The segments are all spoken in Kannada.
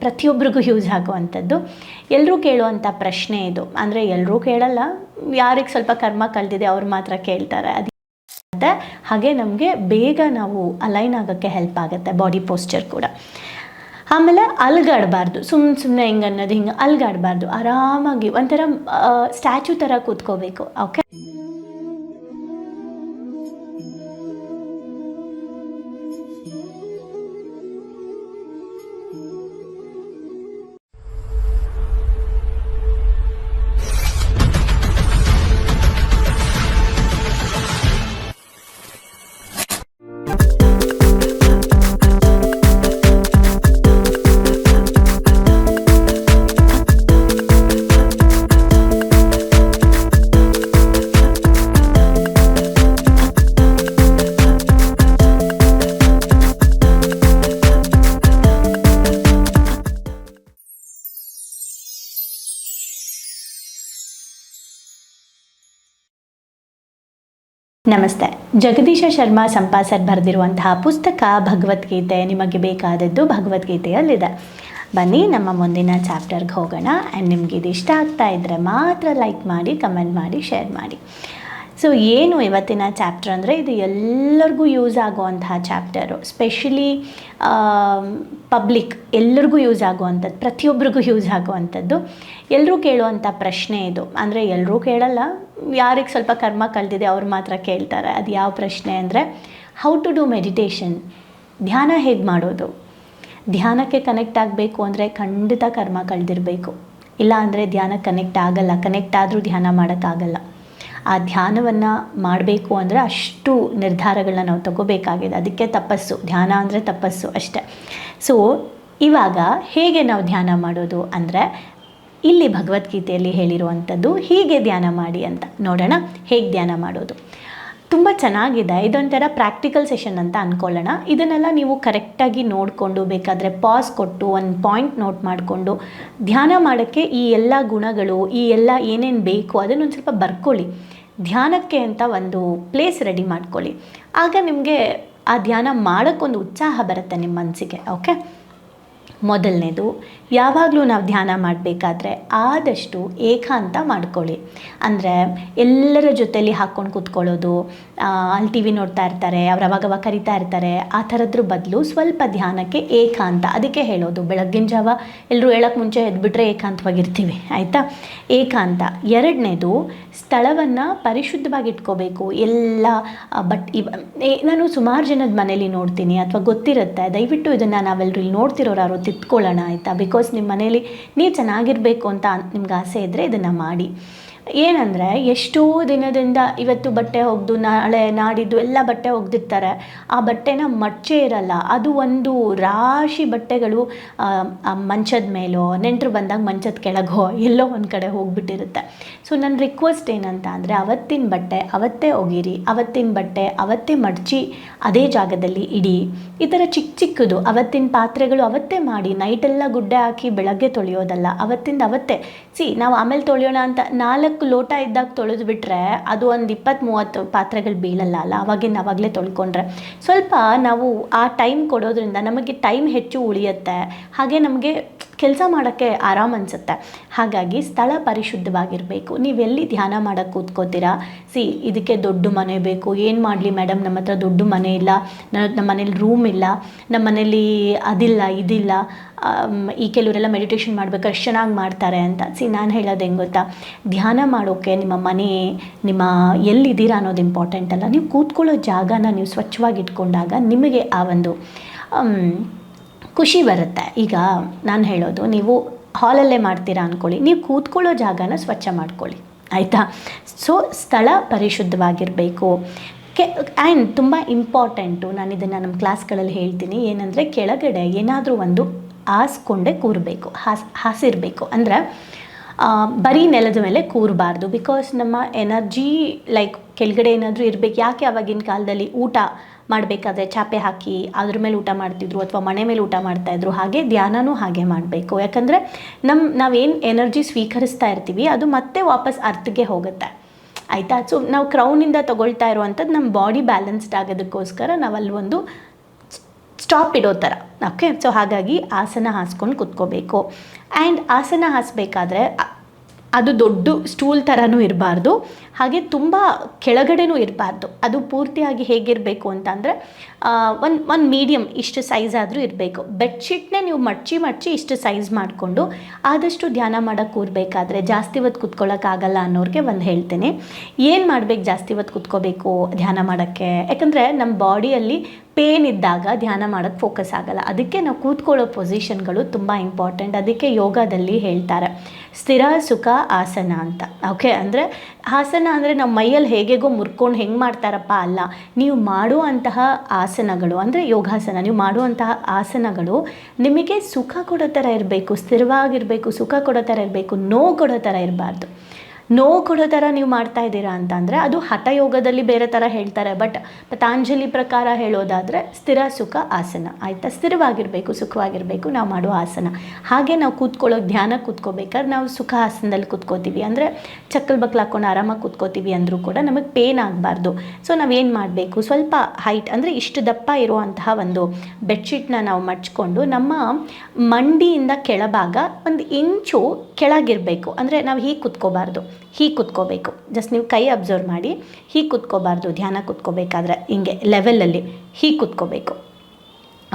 ಪ್ರತಿಯೊಬ್ಬರಿಗೂ ಯೂಸ್ ಆಗುವಂಥದ್ದು. ಎಲ್ಲರೂ ಕೇಳುವಂಥ ಪ್ರಶ್ನೆ ಇದು. ಅಂದರೆ ಎಲ್ಲರೂ ಕೇಳಲ್ಲ. ಯಾರಿಗೆ ಸ್ವಲ್ಪ ಕರ್ಮ ಕಳೆದಿದೆ ಅವ್ರು ಮಾತ್ರ ಕೇಳ್ತಾರೆ. ಅದು ಹಾಗೆ ನಮಗೆ ಬೇಗ ನಾವು ಅಲೈನ್ ಆಗೋಕ್ಕೆ ಹೆಲ್ಪ್ ಆಗುತ್ತೆ ಬಾಡಿ ಪೋಸ್ಚರ್ ಕೂಡ. ಆಮೇಲೆ ಅಲ್ಗಾಡಬಾರ್ದು. ಸುಮ್ಮನೆ ಸುಮ್ಮನೆ ಹಿಂಗೆ ಅನ್ನೋದು ಹಿಂಗೆ ಅಲ್ಗಾಡಬಾರ್ದು. ಆರಾಮಾಗಿ ಒಂಥರ ಸ್ಟ್ಯಾಚು ಥರ ಕೂತ್ಕೋಬೇಕು. ಓಕೆ? ನಮಸ್ತೆ. ಜಗದೀಶ ಶರ್ಮಾ ಸಂಪಾಸರ್ ಬರೆದಿರುವಂತಹ ಪುಸ್ತಕ ಭಗವದ್ಗೀತೆ ನಿಮಗೆ ಬೇಕಾದದ್ದು ಭಗವದ್ಗೀತೆಯಲ್ಲಿದೆ. ಬನ್ನಿ, ನಮ್ಮ ಮುಂದಿನ ಚಾಪ್ಟರ್ಗೆ ಹೋಗೋಣ. ಆ್ಯಂಡ್ ನಿಮಗೆ ಇದು ಇಷ್ಟ ಆಗ್ತಾ ಇದ್ದರೆ ಮಾತ್ರ ಲೈಕ್ ಮಾಡಿ, ಕಮೆಂಟ್ ಮಾಡಿ, ಶೇರ್ ಮಾಡಿ. ಸೊ ಏನು ಇವತ್ತಿನ ಚಾಪ್ಟರ್ ಅಂದರೆ ಇದು ಎಲ್ಲರಿಗೂ ಯೂಸ್ ಆಗುವಂತಹ ಚಾಪ್ಟರು ಸ್ಪೆಷಲಿ ಪಬ್ಲಿಕ್ ಎಲ್ಲರಿಗೂ ಯೂಸ್ ಆಗುವಂಥದ್ದು ಪ್ರತಿಯೊಬ್ಬರಿಗೂ ಯೂಸ್ ಆಗುವಂಥದ್ದು. ಎಲ್ಲರೂ ಕೇಳುವಂಥ ಪ್ರಶ್ನೆ ಇದು. ಅಂದರೆ ಎಲ್ಲರೂ ಕೇಳಲ್ಲ, ಯಾರಿಗೆ ಸ್ವಲ್ಪ ಕರ್ಮ ಕಳೆದಿದೆ ಅವ್ರು ಮಾತ್ರ ಕೇಳ್ತಾರೆ. ಅದು ಯಾವ ಪ್ರಶ್ನೆ ಅಂದರೆ ಹೌ ಟು ಡೂ ಮೆಡಿಟೇಷನ್ ಧ್ಯಾನ ಹೇಗೆ ಮಾಡೋದು? ಧ್ಯಾನಕ್ಕೆ ಕನೆಕ್ಟ್ ಆಗಬೇಕು ಅಂದರೆ ಖಂಡಿತ ಕರ್ಮ ಕಳೆದಿರಬೇಕು. ಇಲ್ಲ ಅಂದರೆ ಧ್ಯಾನ ಕನೆಕ್ಟ್ ಆಗಲ್ಲ. ಕನೆಕ್ಟ್ ಆದರೂ ಧ್ಯಾನ ಮಾಡೋಕ್ಕಾಗಲ್ಲ ಆ ಧ್ಯಾನವನ್ನು ಮಾಡಬೇಕು ಅಂದರೆ ಅಷ್ಟು ನಿರ್ಧಾರಗಳನ್ನ ನಾವು ತಗೋಬೇಕಾಗಿದೆ. ಅದಕ್ಕೆ ತಪಸ್ಸು. ಧ್ಯಾನ ಅಂದರೆ ತಪಸ್ಸು ಅಷ್ಟೆ. ಸೊ ಇವಾಗ ಹೇಗೆ ನಾವು ಧ್ಯಾನ ಮಾಡೋದು ಅಂದರೆ ಇಲ್ಲಿ ಭಗವದ್ಗೀತೆಯಲ್ಲಿ ಹೇಳಿರುವಂಥದ್ದು ಹೀಗೆ ಧ್ಯಾನ ಮಾಡಿ ಅಂತ. ನೋಡೋಣ ಹೇಗೆ ಧ್ಯಾನ ಮಾಡೋದು. ತುಂಬ ಚೆನ್ನಾಗಿದೆ. ಇದೊಂಥರ ಪ್ರಾಕ್ಟಿಕಲ್ ಸೆಷನ್ ಅಂತ ಅಂದ್ಕೊಳ್ಳೋಣ ಇದನ್ನೆಲ್ಲ ನೀವು ಕರೆಕ್ಟಾಗಿ ನೋಡಿಕೊಂಡು ಬೇಕಾದರೆ ಪಾಸ್ ಕೊಟ್ಟು ಒಂದು ಪಾಯಿಂಟ್ ನೋಟ್ ಮಾಡಿಕೊಂಡು ಧ್ಯಾನ ಮಾಡೋಕ್ಕೆ ಈ ಎಲ್ಲ ಗುಣಗಳು, ಈ ಎಲ್ಲ ಏನೇನು ಬೇಕು ಅದನ್ನೊಂದು ಸ್ವಲ್ಪ ಬರ್ಕೊಳ್ಳಿ. ಧ್ಯಾನಕ್ಕೆ ಅಂತ ಒಂದು ಪ್ಲೇಸ್ ರೆಡಿ ಮಾಡ್ಕೊಳ್ಳಿ. ಆಗ ನಿಮಗೆ ಆ ಧ್ಯಾನ ಮಾಡೋಕ್ಕೊಂದು ಉತ್ಸಾಹ ಬರುತ್ತೆ ನಿಮ್ಮ ಮನಸ್ಸಿಗೆ ಓಕೆ ಮೊದಲನೇದು, ಯಾವಾಗಲೂ ನಾವು ಧ್ಯಾನ ಮಾಡಬೇಕಾದ್ರೆ ಆದಷ್ಟು ಏಕಾಂತ ಮಾಡ್ಕೊಳ್ಳಿ. ಅಂದರೆ ಎಲ್ಲರ ಜೊತೆಲಿ ಹಾಕ್ಕೊಂಡು ಕೂತ್ಕೊಳ್ಳೋದು ಅಲ್ಲಿ ಟಿ ವಿ ನೋಡ್ತಾ ಇರ್ತಾರೆ, ಅವ್ರು ಅವಾಗವಾಗ ಕರಿತಾ ಇರ್ತಾರೆ, ಆ ಥರದ್ರ ಬದಲು ಸ್ವಲ್ಪ ಧ್ಯಾನಕ್ಕೆ ಏಕಾಂತ ಅದಕ್ಕೆ ಹೇಳೋದು, ಬೆಳಗ್ಗಿನ ಜಾವ ಎಲ್ಲರೂ ಹೇಳೋಕ್ಕೆ ಮುಂಚೆ ಎದ್ಬಿಟ್ರೆ ಏಕಾಂತವಾಗಿರ್ತೀವಿ, ಆಯಿತಾ? ಏಕಾಂತ ಎರಡನೇದು, ಸ್ಥಳವನ್ನು ಪರಿಶುದ್ಧವಾಗಿ ಇಟ್ಕೋಬೇಕು. ಎಲ್ಲ ಬಟ್ ಇವ ನಾನು ಸುಮಾರು ಜನದ ಮನೇಲಿ ನೋಡ್ತೀನಿ, ಅಥವಾ ಗೊತ್ತಿರುತ್ತೆ, ದಯವಿಟ್ಟು ಇದನ್ನು ನಾವೆಲ್ಲರೂ ಇಲ್ಲಿ ನೋಡ್ತಿರೋರು ಯಾರು ತಿದ್ಕೊಳ್ಳೋಣ ಆಯಿತಾ? ಬಿಕಾಸ್ ನಿಮ್ಮ ಮನೇಲಿ ನೀವು ಚೆನ್ನಾಗಿರಬೇಕು ಅಂತ ನಿಮ್ಗೆ ಆಸೆ ಇದ್ದರೆ ಇದನ್ನು ಮಾಡಿ. ಏನಂದರೆ ಎಷ್ಟೋ ದಿನದಿಂದ ಇವತ್ತು ಬಟ್ಟೆ ಒಗ್ದು ನಾಳೆ ನಾಡಿದ್ದು ಎಲ್ಲ ಬಟ್ಟೆ ಒಗ್ದಿರ್ತಾರೆ. ಆ ಬಟ್ಟೆನ ಮಡ್ಚೇ ಇರಲ್ಲ. ಅದು ಒಂದು ರಾಶಿ ಬಟ್ಟೆಗಳು ಮಂಚದ ಮೇಲೋ, ನೆಂಟರು ಬಂದಾಗ ಮಂಚದ ಕೆಳಗೋ, ಎಲ್ಲೋ ಒಂದು ಕಡೆ ಹೋಗ್ಬಿಟ್ಟಿರುತ್ತೆ. ಸೊ ನನ್ನ ರಿಕ್ವೆಸ್ಟ್ ಏನಂತ ಅಂದರೆ ಅವತ್ತಿನ ಬಟ್ಟೆ ಅವತ್ತೇ ಒಗಿರಿ, ಅವತ್ತಿನ ಬಟ್ಟೆ ಅವತ್ತೇ ಮಡಚಿ, ಅದೇ ಜಾಗದಲ್ಲಿ ಇಡಿ. ಈ ಥರ ಚಿಕ್ಕ ಚಿಕ್ಕದು, ಅವತ್ತಿನ ಪಾತ್ರೆಗಳು ಅವತ್ತೇ ಮಾಡಿ, ನೈಟೆಲ್ಲ ಗುಡ್ಡೆ ಹಾಕಿ ಬೆಳಗ್ಗೆ ತೊಳೆಯೋದಲ್ಲ, ಅವತ್ತಿಂದ ಅವತ್ತೇ. ಸಿ ನಾವು ಆಮೇಲೆ ತೊಳೆಯೋಣ ಅಂತ ನಾಲ್ಕು ಲೋಟ ಇದ್ದಾಗ ತೊಳೆದು ಬಿಟ್ಟರೆ ಅದು ಒಂದು ಇಪ್ಪತ್ತು ಮೂವತ್ತು ಪಾತ್ರೆಗಳು ಬೀಳಲ್ಲ ಅಲ್ಲ? ಅವಾಗಿಂದ ಅವಾಗಲೇ ತೊಳ್ಕೊಂಡ್ರೆ. ಸ್ವಲ್ಪ ನಾವು ಆ ಟೈಮ್ ಕೊಡೋದ್ರಿಂದ ನಮಗೆ ಟೈಮ್ ಹೆಚ್ಚು ಉಳಿಯುತ್ತೆ. ಹಾಗೆ ನಮಗೆ ಕೆಲಸ ಮಾಡೋಕ್ಕೆ ಆರಾಮ್ ಅನಿಸುತ್ತೆ. ಹಾಗಾಗಿ ಸ್ಥಳ ಪರಿಶುದ್ಧವಾಗಿರಬೇಕು. ನೀವೆಲ್ಲಿ ಧ್ಯಾನ ಮಾಡೋಕ್ಕೆ ಕೂತ್ಕೋತೀರಾ? ಸಿ, ಇದಕ್ಕೆ ದೊಡ್ಡ ಮನೆ ಬೇಕು. ಏನು ಮಾಡಲಿ ಮೇಡಮ್ ನಮ್ಮ ಹತ್ರ ದೊಡ್ಡ ಮನೆ ಇಲ್ಲ. ನಮ್ಮ ಮನೇಲಿ ರೂಮ್ ಇಲ್ಲ. ನಮ್ಮ ಮನೇಲಿ ಅದಿಲ್ಲ, ಇದಿಲ್ಲ. ಈ ಕೆಲವರೆಲ್ಲ ಮೆಡಿಟೇಷನ್ ಮಾಡಬೇಕು ಅಷ್ಟು ಚೆನ್ನಾಗಿ ಮಾಡ್ತಾರೆ ಅಂತ. ಸಿ, ನಾನು ಹೇಳೋದು ಹೆಂಗೆ ಗೊತ್ತಾ? ಧ್ಯಾನ ಮಾಡೋಕ್ಕೆ ನಿಮ್ಮ ಮನೆ, ನಿಮ್ಮ ಎಲ್ಲಿದ್ದೀರಾ ಅನ್ನೋದು ಇಂಪಾರ್ಟೆಂಟ್ ಅಲ್ಲ. ನೀವು ಕೂತ್ಕೊಳ್ಳೋ ಜಾಗನ ನೀವು ಸ್ವಚ್ಛವಾಗಿ ಇಟ್ಕೊಂಡಾಗ ನಿಮಗೆ ಆ ಒಂದು ಖುಷಿ ಬರುತ್ತೆ. ಈಗ ನಾನು ಹೇಳೋದು, ನೀವು ಹಾಲಲ್ಲೇ ಮಾಡ್ತೀರಾ ಅಂದ್ಕೊಳ್ಳಿ ನೀವು ಕೂತ್ಕೊಳ್ಳೋ ಜಾಗನ ಸ್ವಚ್ಛ ಮಾಡ್ಕೊಳ್ಳಿ. ಆಯಿತಾ? ಸೊ, ಸ್ಥಳ ಪರಿಶುದ್ಧವಾಗಿರಬೇಕು. ಕೆ ಆ್ಯಂಡ್ ತುಂಬ ಇಂಪಾರ್ಟೆಂಟು ನಾನು ಇದನ್ನು ನಮ್ಮ ಕ್ಲಾಸ್ಗಳಲ್ಲಿ ಹೇಳ್ತೀನಿ. ಏನಂದರೆ ಕೆಳಗಡೆ ಏನಾದರೂ ಒಂದು ಹಾಸ್ಕೊಂಡೇ ಕೂರಬೇಕು, ಹಾಸ್, ಹಾಸಿರಬೇಕು. ಅಂದರೆ ಬರೀ ನೆಲದ ಮೇಲೆ ಕೂರಬಾರ್ದು. ಬಿಕಾಸ್ ನಮ್ಮ ಎನರ್ಜಿ ಲೈಕ್ ಕೆಳಗಡೆ ಏನಾದರೂ ಇರಬೇಕು. ಯಾಕೆ ಆವಾಗಿನ ಕಾಲದಲ್ಲಿ ಊಟ ಮಾಡಬೇಕಾದ್ರೆ ಚಾಪೆ ಹಾಕಿ, ಅದ್ರ ಮೇಲೆ ಊಟ ಮಾಡ್ತಿದ್ರು ಅಥವಾ ಮನೆ ಮೇಲೆ ಊಟ ಮಾಡ್ತಾಯಿದ್ರು ಹಾಗೆ ಧ್ಯಾನನೂ ಹಾಗೆ ಮಾಡಬೇಕು. ಯಾಕಂದರೆ ನಮ್ಮ ನಾವೇನು ಎನರ್ಜಿ ಸ್ವೀಕರಿಸ್ತಾ ಇರ್ತೀವಿ, ಅದು ಮತ್ತೆ ವಾಪಸ್ ಅರ್ಥಗೆ ಹೋಗುತ್ತೆ. ಆಯಿತಾ? ಸೊ ನಾವು ಕ್ರೌನಿಂದ ತೊಗೊಳ್ತಾ ಇರುವಂಥದ್ದು ನಮ್ಮ ಬಾಡಿ ಬ್ಯಾಲೆನ್ಸ್ಡ್ ಆಗೋದಕ್ಕೋಸ್ಕರ ನಾವು ಅಲ್ಲಿ ಒಂದು ಸ್ಟಾಪ್ ಇಡೋ ಥರ. ಓಕೆ ಸೊ ಹಾಗಾಗಿ ಆಸನ ಹಾಸ್ಕೊಂಡು ಕುತ್ಕೋಬೇಕು. ಆ್ಯಂಡ್ ಆಸನ ಹಾಸಬೇಕಾದ್ರೆ ಅದು ದೊಡ್ಡ ಸ್ಟೂಲ್ ಥರನೂ ಇರಬಾರ್ದು. ಹಾಗೆ ತುಂಬ ಕೆಳಗಡೆನೂ ಇರಬಾರ್ದು. ಅದು ಪೂರ್ತಿಯಾಗಿ ಹೇಗಿರಬೇಕು ಅಂತಂದರೆ ಒಂದು ಒಂದು ಮೀಡಿಯಮ್ ಇಷ್ಟು ಸೈಜ್ ಆದರೂ ಇರಬೇಕು. ಬೆಡ್ಶೀಟ್ನೇ ನೀವು ಮಡ್ಚಿ ಮಡ್ಚಿ ಇಷ್ಟು ಸೈಜ್ ಮಾಡಿಕೊಂಡು ಆದಷ್ಟು ಧ್ಯಾನ ಮಾಡೋಕ್ಕೆ ಕೂರಬೇಕಾದ್ರೆ ಜಾಸ್ತಿ ಹೊತ್ತು ಕುತ್ಕೊಳ್ಳೋಕ್ಕಾಗಲ್ಲ ಅನ್ನೋರಿಗೆ ಒಂದು ಹೇಳ್ತೇನೆ. ಏನು ಮಾಡಬೇಕು ಜಾಸ್ತಿ ಹೊತ್ತು ಕೂತ್ಕೋಬೇಕು ಧ್ಯಾನ ಮಾಡೋಕ್ಕೆ? ಯಾಕಂದರೆ ನಮ್ಮ ಬಾಡಿಯಲ್ಲಿ ಪೇನ್ ಇದ್ದಾಗ ಧ್ಯಾನ ಮಾಡೋಕ್ಕೆ ಫೋಕಸ್ ಆಗಲ್ಲ. ಅದಕ್ಕೆ ನಾವು ಕೂತ್ಕೊಳ್ಳೋ ಪೊಸಿಷನ್ಗಳು ತುಂಬ ಇಂಪಾರ್ಟೆಂಟ್ ಅದಕ್ಕೆ ಯೋಗದಲ್ಲಿ ಹೇಳ್ತಾರೆ. ಸ್ಥಿರ ಸುಖ ಆಸನ ಅಂತ. ಓಕೆ ಅಂದರೆ ಆಸನ ಅಂದರೆ ನಮ್ಮ ಮೈಯಲ್ಲಿ ಹೇಗೆಗೋ ಮುರ್ಕೊಂಡು ಹೆಂಗೆ ಮಾಡ್ತಾರಪ್ಪ ಅಲ್ಲ, ನೀವು ಮಾಡುವಂತಹ ಆಸನಗಳು, ಅಂದರೆ ಯೋಗಾಸನ, ನೀವು ಮಾಡುವಂತಹ ಆಸನಗಳು ನಿಮಗೆ ಸುಖ ಕೊಡೋ ಥರ ಇರಬೇಕು, ಸ್ಥಿರವಾಗಿರಬೇಕು, ಸುಖ ಕೊಡೋ ಥರ ಇರಬೇಕು, ನೋವು ಕೊಡೋ ಥರ ಇರಬಾರ್ದು. ನೋವು ಕೊಡೋ ಥರ ನೀವು ಮಾಡ್ತಾ ಇದ್ದೀರಾ ಅಂತಂದರೆ ಅದು ಹಠಯೋಗದಲ್ಲಿ ಬೇರೆ ಥರ ಹೇಳ್ತಾರೆ. ಬಟ್ ಪತಾಂಜಲಿ ಪ್ರಕಾರ ಹೇಳೋದಾದರೆ ಸ್ಥಿರ ಸುಖ ಆಸನ. ಆಯಿತಾ? ಸ್ಥಿರವಾಗಿರಬೇಕು, ಸುಖವಾಗಿರಬೇಕು, ನಾವು ಮಾಡುವ ಆಸನ. ಹಾಗೆ ನಾವು ಕೂತ್ಕೊಳ್ಳೋ ಧ್ಯಾನ ಕೂತ್ಕೋಬೇಕಾದ್ರೆ ನಾವು ಸುಖ ಆಸನದಲ್ಲಿ ಕೂತ್ಕೋತೀವಿ. ಅಂದರೆ ಚಕ್ಕಲ್ ಬಕ್ಲು ಹಾಕ್ಕೊಂಡು ಆರಾಮಾಗಿ ಕೂತ್ಕೋತೀವಿ ಅಂದರೂ ಕೂಡ ನಮಗೆ ಪೇನ್ ಆಗಬಾರ್ದು. ಸೊ ನಾವೇನು ಮಾಡಬೇಕು? ಸ್ವಲ್ಪ ಹೈಟ್ ಅಂದರೆ ಇಷ್ಟು ದಪ್ಪ ಇರುವಂತಹ ಒಂದು ಬೆಡ್ಶೀಟ್ನ ನಾವು ಮಡ್ಚ್ಕೊಂಡು ನಮ್ಮ ಮಂಡಿಯಿಂದ ಕೆಳಭಾಗ ಒಂದು ಇಂಚು ಕೆಳಗಿರಬೇಕು. ಅಂದರೆ ನಾವು ಹೀಗೆ ಕುತ್ಕೋಬಾರ್ದು. ಹೀಗೆ ಕುತ್ಕೋಬೇಕು. ಜಸ್ಟ್ ನೀವು ಕೈ ಅಬ್ಸರ್ವ್ ಮಾಡಿ, ಹೀಗೆ ಕುತ್ಕೋಬಾರ್ದು, ಧ್ಯಾನ ಕುತ್ಕೋಬೇಕಾದ್ರೆ ಹಿಂಗೆ ಲೆವೆಲಲ್ಲಿ ಹೀಗೆ ಕುತ್ಕೋಬೇಕು.